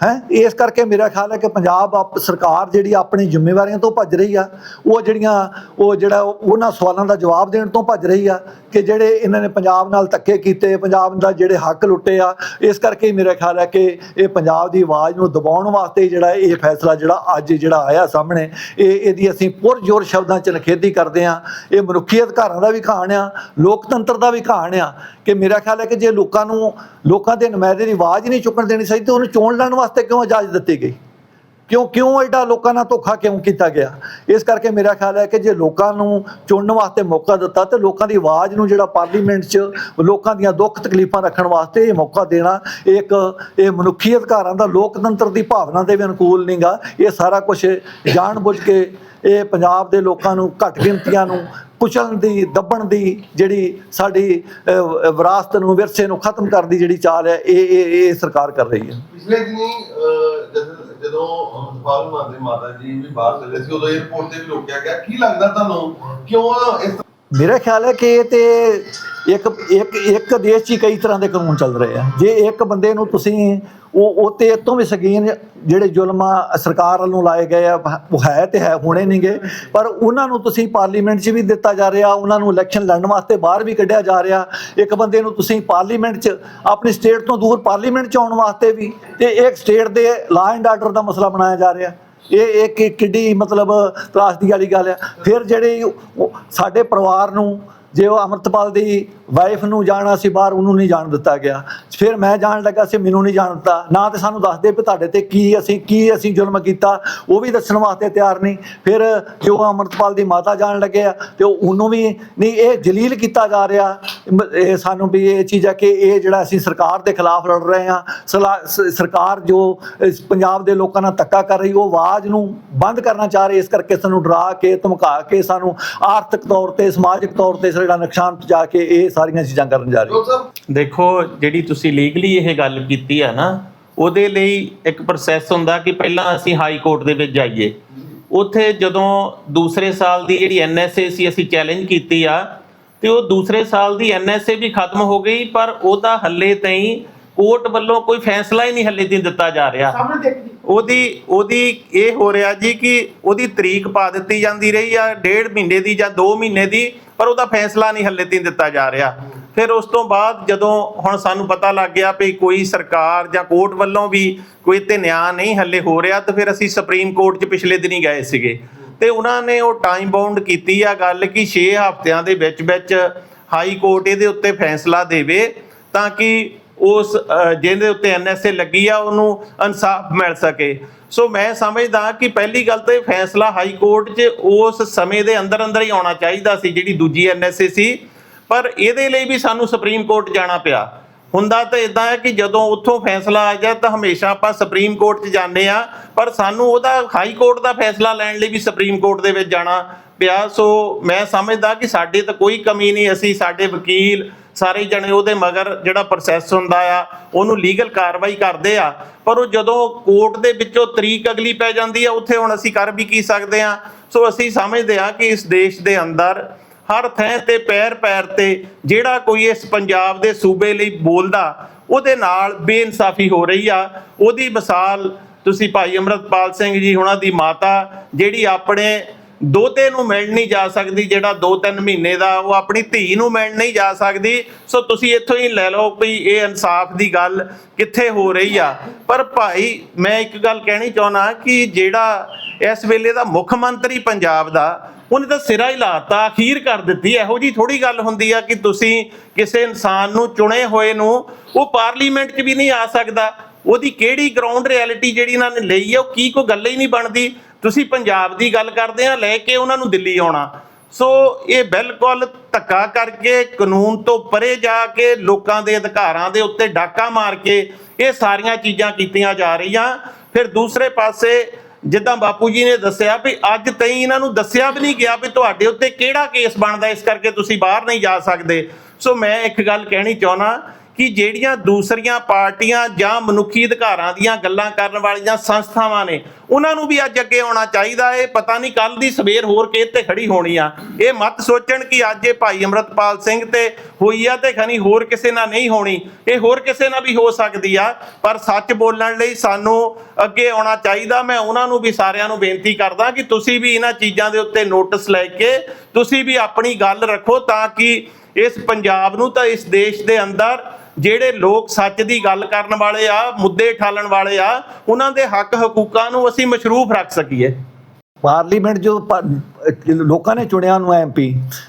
ਹੈ? ਇਸ ਕਰਕੇ ਮੇਰਾ ਖਿਆਲ ਹੈ ਕਿ ਪੰਜਾਬ ਆਪ- ਸਰਕਾਰ ਜਿਹੜੀ ਆਪਣੀ ਜ਼ਿੰਮੇਵਾਰੀਆਂ ਤੋਂ ਭੱਜ ਰਹੀ ਆ, ਉਹ ਜਿਹੜੀਆਂ, ਉਹ ਜਿਹੜਾ ਉਹਨਾਂ ਸਵਾਲਾਂ ਦਾ ਜਵਾਬ ਦੇਣ ਤੋਂ ਭੱਜ ਰਹੀ ਆ ਕਿ ਜਿਹੜੇ ਇਹਨਾਂ ਨੇ ਪੰਜਾਬ ਨਾਲ ਧੱਕੇ ਕੀਤੇ, ਪੰਜਾਬ ਦਾ ਜਿਹੜੇ ਹੱਕ ਲੁੱਟੇ ਆ, ਇਸ ਕਰਕੇ ਮੇਰਾ ਖਿਆਲ ਹੈ ਕਿ ਇਹ ਪੰਜਾਬ ਦੀ ਆਵਾਜ਼ ਨੂੰ ਦਬਾਉਣ ਵਾਸਤੇ ਜਿਹੜਾ ਇਹ ਫੈਸਲਾ ਜਿਹੜਾ ਅੱਜ ਜਿਹੜਾ ਆਇਆ ਸਾਹਮਣੇ, ਇਹ ਇਹਦੀ ਅਸੀਂ ਪੁਰਜੋਰ ਸ਼ਬਦਾਂ 'ਚ ਨਿਖੇਧੀ ਕਰਦੇ ਆ। ਇਹ ਮਨੁੱਖੀ ਅਧਿਕਾਰਾਂ ਦਾ ਵੀ ਕਹਾਣ ਆ, ਲੋਕਤੰਤਰ ਦਾ ਵੀ ਕਹਾਣ ਆ ਕਿ ਮੇਰਾ ਖਿਆਲ ਹੈ ਕਿ ਜੇ ਲੋਕਾਂ ਨੂੰ, ਲੋਕਾਂ ਦੇ ਨੁਮਾਇੰਦੇ ਦੀ ਆਵਾਜ਼ ਨਹੀਂ ਚੁੱਕਣ ਦੇਣੀ ਚਾਹੀਦੀ ਤੇ ਉਹਨੂੰ ਚੋਣ ਲੜਨ ਵਾਸਤੇ ਕਿਉਂ ਇਜਾਜ਼ਤ ਦਿੱਤੀ ਗਈ? ਕਿਉਂ ਕਿਉਂ ਐਡਾ ਲੋਕਾਂ ਨਾਲ ਧੋਖਾ ਕਿਉਂ ਕੀਤਾ ਗਿਆ? ਇਸ ਕਰਕੇ ਮੇਰਾ ਖਿਆਲ ਹੈ ਕਿ ਜੇ ਲੋਕਾਂ ਨੂੰ ਚੁਣਨ ਵਾਸਤੇ ਮੌਕਾ ਦਿੱਤਾ ਤੇ ਲੋਕਾਂ ਦੀ ਆਵਾਜ਼ ਨੂੰ ਜਿਹੜਾ ਪਾਰਲੀਮੈਂਟ 'ਚ ਲੋਕਾਂ ਦੀਆਂ ਦੁੱਖ ਤਕਲੀਫਾਂ ਰੱਖਣ ਵਾਸਤੇ ਇਹ ਮੌਕਾ ਦੇਣਾ ਇੱਕ, ਇਹ ਮਨੁੱਖੀ ਅਧਿਕਾਰਾਂ ਦਾ ਲੋਕਤੰਤਰ ਦੀ ਭਾਵਨਾ ਦੇ ਵੀ ਅਨੁਕੂਲ ਨਹੀਂਗਾ ਇਹ ਸਾਰਾ ਕੁਝ ਜਾਣਬੁੱਝ ਕੇ ਇਹ ਪੰਜਾਬ ਦੇ ਲੋਕਾਂ ਨੂੰ ਘੱਟ ਗਿਣਤੀਆਂ ਨੂੰ ਕੁਚਲਣ ਦੀ ਦੱਬਣ ਦੀ ਜਿਹੜੀ ਸਾਡੀ ਵਿਰਾਸਤ ਨੂੰ ਵਿਰਸੇ ਨੂੰ ਖਤਮ ਕਰਨ ਦੀ ਜਿਹੜੀ ਚਾਲ ਹੈ ਇਹ ਇਹ ਇਹ ਸਰਕਾਰ ਕਰ ਰਹੀ ਹੈ। ਪਿਛਲੇ ਦਿਨੀ ਜਦ- ਜਦੋਂ ਅਮਰਪਾਲ ਮਾਨ ਦੇ ਮਾਤਾ ਜੀ ਵੀ ਬਾਹਰ ਚੱਲੇ ਸੀ ਉਦੋਂ 에어ਪੋਰਟ ਤੇ ਵੀ ਰੋਕਿਆ ਗਿਆ। ਕੀ ਲੱਗਦਾ ਤੁਹਾਨੂੰ? ਕਿਉਂ ਇਸ ਮੇਰਾ ਖਿਆਲ ਹੈ ਕਿ ਇਹ ਤੇ ਇੱਕ ਇੱਕ ਇੱਕ ਦੇਸ਼ 'ਚ ਹੀ ਕਈ ਤਰ੍ਹਾਂ ਦੇ ਕਾਨੂੰਨ ਚੱਲ ਰਹੇ ਆ। ਜੇ ਇੱਕ ਬੰਦੇ ਨੂੰ ਤੁਸੀਂ ਉਹ ਉਹ ਤੇ ਇਹ ਤੋਂ ਵੀ ਸ਼ਕੀਨ ਜਿਹੜੇ ਜ਼ੁਲਮ ਆ ਸਰਕਾਰ ਵੱਲੋਂ ਲਾਏ ਗਏ ਆ, ਉਹ ਹੈ ਤੇ ਹੈ, ਹੋਣੇ ਨਹੀਂਗੇ ਪਰ ਉਹਨਾਂ ਨੂੰ ਤੁਸੀਂ ਪਾਰਲੀਮੈਂਟ 'ਚ ਵੀ ਦਿੱਤਾ ਜਾ ਰਿਹਾ, ਉਹਨਾਂ ਨੂੰ ਇਲੈਕਸ਼ਨ ਲੜਨ ਵਾਸਤੇ ਬਾਹਰ ਵੀ ਕੱਢਿਆ ਜਾ ਰਿਹਾ। ਇੱਕ ਬੰਦੇ ਨੂੰ ਤੁਸੀਂ ਪਾਰਲੀਮੈਂਟ 'ਚ, ਆਪਣੀ ਸਟੇਟ ਤੋਂ ਦੂਰ ਪਾਰਲੀਮੈਂਟ 'ਚ ਆਉਣ ਵਾਸਤੇ ਵੀ ਤੇ ਇੱਕ ਸਟੇਟ ਦੇ ਲਾ ਐਂਡ ਆਰਡਰ ਦਾ ਮਸਲਾ ਬਣਾਇਆ ਜਾ ਰਿਹਾ। ਇਹ ਇੱਕ ਕਿੱਡੀ ਮਤਲਬ ਤਰਾਸਦੀ ਵਾਲੀ ਗੱਲ ਆ। ਫਿਰ ਜਿਹੜੇ ਸਾਡੇ ਪਰਿਵਾਰ ਨੂੰ ਜੇ ਉਹ ਅਮਰਤਪਾਲ ਦੀ ਵਾਈਫ ਨੂੰ ਜਾਣਾ ਸੀ, ਬਾਹਰ ਉਹਨੂੰ ਨਹੀਂ ਜਾਣ ਦਿੱਤਾ ਗਿਆ। ਫਿਰ ਮੈਂ ਜਾਣ ਲੱਗਾ ਸੀ, ਮੈਨੂੰ ਨਹੀਂ ਜਾਣ ਦਿੱਤਾ। ਨਾ ਤੇ ਸਾਨੂੰ ਦੱਸਦੇ ਵੀ ਤੁਹਾਡੇ ਤੇ ਕੀ ਅਸੀਂ ਕੀ ਅਸੀਂ ਜ਼ੁਲਮ ਕੀਤਾ। ਉਹ ਵੀ ਦੱਸਣ ਵਾਸਤੇ ਤਿਆਰ ਨਹੀਂ। ਫਿਰ ਜੋ ਅਮਰਤਪਾਲ ਦੀ ਮਾਤਾ ਜਾਣ ਲੱਗੇ ਆ, ਤੇ ਉਹਨੂੰ ਵੀ ਨਹੀਂ, ਇਹ ਜਲੀਲ ਕੀਤਾ ਜਾ ਰਿਹਾ। ਇਹ ਸਾਨੂੰ ਵੀ ਇਹ ਚੀਜ਼ ਆ ਕਿ ਇਹ ਜਿਹੜਾ ਅਸੀਂ ਸਰਕਾਰ ਦੇ ਖਿਲਾਫ ਲੜ ਰਹੇ ਆ ਸਰਕਾਰ ਜੋ ਪੰਜਾਬ ਦੇ ਲੋਕਾਂ ਨਾਲ ਧੱਕਾ ਕਰ ਰਹੀ, ਉਹ ਆਵਾਜ਼ ਨੂੰ ਬੰਦ ਕਰਨਾ ਚਾਹ ਰਹੀ ਇਸ ਕਰਕੇ ਸਾਨੂੰ ਡਰਾ ਕੇ, ਧਮਕਾ ਕੇ ਸਾਨੂੰ ਆਰਥਿਕ ਤੌਰ ਤੇ, ਸਮਾਜਿਕ ਤੌਰ ਤੇ ਜਿਹੜਾ ਨੁਕਸਾਨ ਪਹੁੰਚਾ ਕੇ ਇਹ ਸਾਰੀਆਂ ਚੀਜ਼ਾਂ ਕਰਨ ਜਾ ਰਹੀ ਦੇਖੋ ਜਿਹੜੀ ਤੁਸੀਂ ਲੀਗਲੀ ਇਹ ਗੱਲ ਕੀਤੀ ਆ ਨਾ ਉਹਦੇ ਲਈ ਇੱਕ ਪ੍ਰੋਸੈਸ ਹੁੰਦਾ ਕਿ ਪਹਿਲਾਂ ਅਸੀਂ ਹਾਈ ਕੋਰਟ ਦੇ ਵਿੱਚ ਜਾਈਏ। ਉੱਥੇ ਜਦੋਂ ਦੂਸਰੇ ਸਾਲ ਦੀ ਜਿਹੜੀ ਐਨਐਸਏ ਸੀ ਅਸੀਂ ਚੈਲੰਜ ਕੀਤੀ ਆ ਤੇ ਉਹ ਦੂਸਰੇ ਸਾਲ ਦੀ ਐਨਐਸਏ ਵੀ ਖਤਮ ਹੋ ਗਈ ਪਰ ਉਹਦਾ ਹੱਲੇ ਤਾਈਂ ਕੋਰਟ ਵੱਲੋਂ ਕੋਈ ਫੈਸਲਾ ਹੀ ਨਹੀਂ ਹੱਲੇ ਤੱਕ ਦਿੱਤਾ ਜਾ ਰਿਹਾ। ਉਹਦੀ ਉਹਦੀ ਇਹ ਹੋ ਰਿਹਾ ਜੀ ਕਿ ਉਹਦੀ ਤਰੀਕ ਪਾ ਦਿੱਤੀ ਜਾਂਦੀ ਰਹੀ ਆ ਡੇਢ ਮਹੀਨੇ ਦੀ ਜਾਂ 2 ਮਹੀਨੇ ਦੀ। ਪਰ ਉਹਦਾ ਫੈਸਲਾ ਨਹੀਂ ਹੱਲੇ ਤੱਕ ਦਿੱਤਾ ਜਾ ਰਿਹਾ। ਫਿਰ ਉਸ ਤੋਂ ਬਾਅਦ ਜਦੋਂ ਹੁਣ ਸਾਨੂੰ ਪਤਾ ਲੱਗ ਗਿਆ ਵੀ ਕੋਈ ਸਰਕਾਰ ਜਾਂ ਕੋਰਟ ਵੱਲੋਂ ਵੀ ਕੋਈ ਤੇ ਨਿਆਂ ਨਹੀਂ ਹੱਲੇ ਹੋ ਰਿਹਾ, ਤਾਂ ਫਿਰ ਅਸੀਂ ਸੁਪਰੀਮ ਕੋਰਟ 'ਚ ਪਿਛਲੇ ਦਿਨੀ ਗਏ ਸੀਗੇ। ਤੇ ਉਹਨਾਂ ਨੇ ਉਹ ਟਾਈਮ ਬਾਉਂਡ ਕੀਤੀ ਆ ਗੱਲ ਕਿ 6 ਹਫ਼ਤਿਆਂ ਦੇ ਵਿੱਚ ਵਿੱਚ ਹਾਈ ਕੋਰਟ ਇਹਦੇ ਉੱਤੇ ਫੈਸਲਾ ਦੇਵੇ ਤਾਂ ਕਿ ਉਸ ਜਿਹਦੇ ਉੱਤੇ ਐਨਐਸਏ ਲੱਗੀ ਆ, ਉਹਨੂੰ ਇਨਸਾਫ ਮਿਲ ਸਕੇ। ਸੋ ਮੈਂ ਸਮਝਦਾ ਕਿ ਪਹਿਲੀ ਗੱਲ ਤਾਂ ਫੈਸਲਾ ਹਾਈ ਕੋਰਟ 'ਚ ਉਸ ਸਮੇਂ ਦੇ ਅੰਦਰ ਅੰਦਰ ਹੀ ਆਉਣਾ ਚਾਹੀਦਾ ਸੀ, ਜਿਹੜੀ ਦੂਜੀ ਐਨਐਸਏ ਸੀ। ਪਰ ਇਹਦੇ ਲਈ ਵੀ ਸਾਨੂੰ ਸੁਪਰੀਮ ਕੋਰਟ ਜਾਣਾ ਪਿਆ। ਹੁੰਦਾ ਤਾਂ ਇਦਾਂ ਹੈ ਕਿ ਜਦੋਂ ਉੱਥੋਂ ਫੈਸਲਾ ਆ ਗਿਆ ਤਾਂ ਹਮੇਸ਼ਾ ਆਪਾਂ ਸੁਪਰੀਮ ਕੋਰਟ 'ਚ ਜਾਂਦੇ ਆ ਪਰ ਸਾਨੂੰ ਉਹਦਾ ਹਾਈ ਕੋਰਟ ਦਾ ਫੈਸਲਾ ਲੈਣ ਲਈ ਵੀ ਸੁਪਰੀਮ ਕੋਰਟ ਦੇ ਵਿੱਚ ਜਾਣਾ ਪਿਆ। ਸੋ ਮੈਂ ਸਮਝਦਾ ਕਿ ਸਾਡੇ ਤਾਂ ਕੋਈ ਕਮੀ ਨਹੀਂ, ਅਸੀਂ ਸਾਡੇ ਵਕੀਲ ਸਾਰੇ ਜਣੇ ਉਹਦੇ ਮਗਰ ਜਿਹੜਾ ਪ੍ਰੋਸੈਸ ਹੁੰਦਾ ਆ, ਉਹਨੂੰ ਲੀਗਲ ਕਾਰਵਾਈ ਕਰਦੇ ਆ। ਪਰ ਉਹ ਜਦੋਂ ਕੋਰਟ ਦੇ ਵਿੱਚੋਂ ਤਰੀਕ ਅਗਲੀ ਪੈ ਜਾਂਦੀ ਆ, ਉੱਥੇ ਹੁਣ ਅਸੀਂ ਕਰ ਵੀ ਕੀ ਸਕਦੇ ਆ? ਸੋ ਅਸੀਂ ਸਮਝਦੇ ਆ ਕਿ ਇਸ ਦੇਸ਼ ਦੇ ਅੰਦਰ ਹਰ ਥਾਂ ਤੇ ਪੈਰ ਪੈਰ ਤੇ ਜਿਹੜਾ ਕੋਈ ਇਸ ਪੰਜਾਬ ਦੇ ਸੂਬੇ ਲਈ ਬੋਲਦਾ, ਉਹਦੇ ਨਾਲ ਬੇਇਨਸਾਫੀ ਹੋ ਰਹੀ ਆ। ਉਹਦੀ ਮਿਸਾਲ ਤੁਸੀਂ ਭਾਈ ਅਮਰਤਪਾਲ ਸਿੰਘ ਜੀ ਹੁਣਾਂ ਦੀ ਮਾਤਾ, ਜਿਹੜੀ ਆਪਣੇ ਦੋਤੇ ਨੂੰ ਮਿਲਣ ਨਹੀਂ ਜਾ ਸਕਦੀ, ਜਿਹੜਾ 2-3 ਮਹੀਨੇ ਦਾ, ਉਹ ਆਪਣੀ ਧੀ ਨੂੰ ਮਿਲਣ ਨਹੀਂ ਜਾ ਸਕਦੀ। ਸੋ ਤੁਸੀਂ ਇੱਥੋਂ ਹੀ ਲੈ ਲਓ ਵੀ ਇਹ ਇਨਸਾਫ ਦੀ ਗੱਲ ਕਿੱਥੇ ਹੋ ਰਹੀ ਆ। ਪਰ ਭਾਈ, ਮੈਂ ਇੱਕ ਗੱਲ ਕਹਿਣੀ ਚਾਹੁੰਦਾ ਕਿ ਜਿਹੜਾ ਇਸ ਵੇਲੇ ਦਾ ਮੁੱਖ ਮੰਤਰੀ ਪੰਜਾਬ ਦਾ, ਉਹਨੇ ਤਾਂ ਸਿਰਾ ਹੀ ਲਾਤਾ, ਅਖੀਰ ਕਰ ਦਿੱਤੀ। ਇਹੋ ਜੀ ਥੋੜੀ ਗੱਲ ਹੁੰਦੀ ਆ ਕਿ ਤੁਸੀਂ ਕਿਸੇ ਇਨਸਾਨ ਨੂੰ ਚੁਣੇ ਹੋਏ ਨੂੰ, ਉਹ ਪਾਰਲੀਮੈਂਟ 'ਚ ਵੀ ਨਹੀਂ ਆ ਸਕਦਾ। ਉਹਦੀ ਕਿਹੜੀ ਗਰਾਊਂਡ ਰਿਐਲਿਟੀ ਜਿਹੜੀ ਇਹਨਾਂ ਨੇ ਲਈ ਆ, ਉਹ ਕੀ ਕੋਈ ਗੱਲ ਹੀ ਨਹੀਂ ਬਣਦੀ। ਤੁਸੀਂ ਪੰਜਾਬ ਦੀ ਗੱਲ ਕਰਦੇ ਆ, ਲੈ ਕੇ ਉਹਨਾਂ ਨੂੰ ਦਿੱਲੀ ਆਉਣਾ। ਸੋ ਇਹ ਬਿਲਕੁਲ ਧੱਕਾ ਕਰਕੇ, ਕਾਨੂੰਨ ਤੋਂ ਪਰੇ ਜਾ ਕੇ, ਲੋਕਾਂ ਦੇ ਅਧਿਕਾਰਾਂ ਦੇ ਉੱਤੇ ਡਾਕਾ ਮਾਰ ਕੇ ਇਹ ਸਾਰੀਆਂ ਚੀਜ਼ਾਂ ਕੀਤੀਆਂ ਜਾ ਰਹੀਆਂ। ਫਿਰ ਦੂਸਰੇ ਪਾਸੇ, ਜਿੱਦਾਂ ਬਾਪੂ ਜੀ ਨੇ ਦੱਸਿਆ ਵੀ ਅੱਜ ਤਾਈਂ ਇਹਨਾਂ ਨੂੰ ਦੱਸਿਆ ਵੀ ਨਹੀਂ ਗਿਆ ਵੀ ਤੁਹਾਡੇ ਉੱਤੇ ਕਿਹੜਾ ਕੇਸ ਬਣਦਾ, ਇਸ ਕਰਕੇ ਤੁਸੀਂ ਬਾਹਰ ਨਹੀਂ ਜਾ ਸਕਦੇ। ਸੋ ਮੈਂ ਇੱਕ ਗੱਲ ਕਹਿਣੀ ਚਾਹੁੰਦਾ ਕਿ ਜਿਹੜੀਆਂ ਦੂਸਰੀਆਂ ਪਾਰਟੀਆਂ ਜਾਂ ਮਨੁੱਖੀ ਅਧਿਕਾਰਾਂ ਦੀਆਂ ਗੱਲਾਂ ਕਰਨ ਵਾਲੀਆਂ ਸੰਸਥਾਵਾਂ ਨੇ, ਉਹਨਾਂ ਨੂੰ ਵੀ ਅੱਜ ਅੱਗੇ ਆਉਣਾ ਚਾਹੀਦਾ ਹੈ ਪਤਾ ਨਹੀਂ ਕੱਲ ਦੀ ਸਵੇਰ ਹੋਰ ਕਿਹ ਤੇ ਖੜੀ ਹੋਣੀ ਆ। ਇਹ ਮਤ ਸੋਚਣ ਕਿ ਅੱਜ ਇਹ ਭਾਈ ਅਮਰਤਪਾਲ ਸਿੰਘ ਤੇ ਹੋਈ ਆ ਤੇ ਖਣੀ ਹੋਰ ਕਿਸੇ ਨਾਲ ਨਹੀਂ ਹੋਣੀ। ਇਹ ਹੋਰ ਕਿਸੇ ਨਾਲ ਵੀ ਹੋ ਸਕਦੀ ਆ। ਪਰ ਸੱਚ ਬੋਲਣ ਲਈ ਸਾਨੂੰ ਅੱਗੇ ਆਉਣਾ ਚਾਹੀਦਾ। ਮੈਂ ਉਹਨਾਂ ਨੂੰ ਵੀ ਸਾਰਿਆਂ ਨੂੰ ਬੇਨਤੀ ਕਰਦਾ ਕਿ ਤੁਸੀਂ ਵੀ ਇਹਨਾਂ ਚੀਜ਼ਾਂ ਦੇ ਉੱਤੇ ਨੋਟਿਸ ਲੈ ਕੇ ਤੁਸੀਂ ਵੀ ਆਪਣੀ ਗੱਲ ਰੱਖੋ ਤਾਂ ਕਿ ਇਸ ਪੰਜਾਬ ਨੂੰ ਤਾਂ ਇਸ ਦੇਸ਼ ਦੇ ਅੰਦਰ ਜਿਹੜੇ ਲੋਕ ਸੱਚ ਦੀ ਗੱਲ ਕਰਨ ਵਾਲੇ ਆ, ਮੁੱਦੇ ਠਾਲਣ ਵਾਲੇ ਆ, ਉਹਨਾਂ ਦੇ ਹੱਕ ਹਕੂਕਾਂ ਨੂੰ ਅਸੀਂ ਮਸ਼ਰੂਫ ਰੱਖ ਸਕੀਏ। ਪਾਰਲੀਮੈਂਟ ਜੋ ਲੋਕਾਂ ਨੇ ਚੁਣਿਆ ਨੂੰ ਐਮਪੀ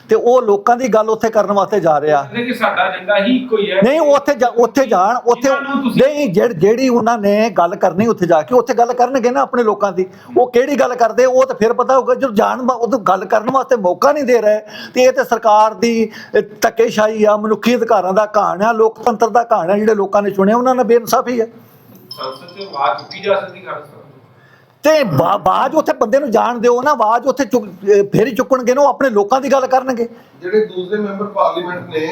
ਤੇ ਉਹ ਲੋਕਾਂ ਦੀ ਗੱਲ ਉੱਥੇ ਕਰਨ ਵਾਸਤੇ ਜਾ ਰਿਹਾ। ਕਹਿੰਦੇ ਕਿ ਸਾਡਾ ਏਜੰਡਾ ਹੀ ਇੱਕੋ ਹੀ ਹੈ। ਨਹੀਂ ਉੱਥੇ ਉੱਥੇ ਜਾਣ ਉੱਥੇ ਨਹੀਂ ਜਿਹੜੀ ਉਹਨਾਂ ਨੇ ਗੱਲ ਕਰਨੀ ਉੱਥੇ ਜਾ ਕੇ ਉੱਥੇ ਗੱਲ ਕਰਨਗੇ ਨਾ ਆਪਣੇ ਲੋਕਾਂ ਦੀ। ਉਹ ਕਿਹੜੀ ਗੱਲ ਕਰਦੇ ਉਹ ਤਾਂ ਫਿਰ ਪਤਾ ਹੋਊਗਾ ਜਦੋਂ ਜਾਣ ਉਹ ਤਾਂ ਗੱਲ ਕਰਨ ਵਾਸਤੇ ਮੌਕਾ ਨਹੀਂ ਦੇ ਰਹੇ। ਤੇ ਇਹ ਤੇ ਸਰਕਾਰ ਦੀ ਅਹ, ਧੱਕੇਸ਼ਾਹੀ ਆ ਮਨੁੱਖੀ ਅਧਿਕਾਰਾਂ ਦਾ ਕਹਾਣ ਆ ਲੋਕਤੰਤਰ ਦਾ ਕਹਾਣ ਆ ਜਿਹੜੇ ਲੋਕਾਂ ਨੇ ਚੁਣਿਆ ਉਹਨਾਂ ਨਾਲ ਬੇਇਨਸਾਫੀ ਹੈ ਸੰਸਦ ਚ ਆਵਾਜ਼ ਚੁੱਕੀ ਜਾ ਸਕਦੀ ਕਰ ਸਕਦੀ ਤੇ ਬਾ- ਆਵਾਜ਼ ਉੱਥੇ ਬੰਦੇ ਨੂੰ ਜਾਣ ਦਿਓ ਨਾ ਆਵਾਜ਼ ਉੱਥੇ ਫੇਰ ਚੁੱਕਣਗੇ ਨਾ ਉਹ ਆਪਣੇ ਲੋਕਾਂ ਦੀ ਗੱਲ ਕਰਨਗੇ। ਜਿਹੜੇ ਦੂਸਰੇ ਮੈਂਬਰ ਪਾਰਲੀਮੈਂਟ ਨੇ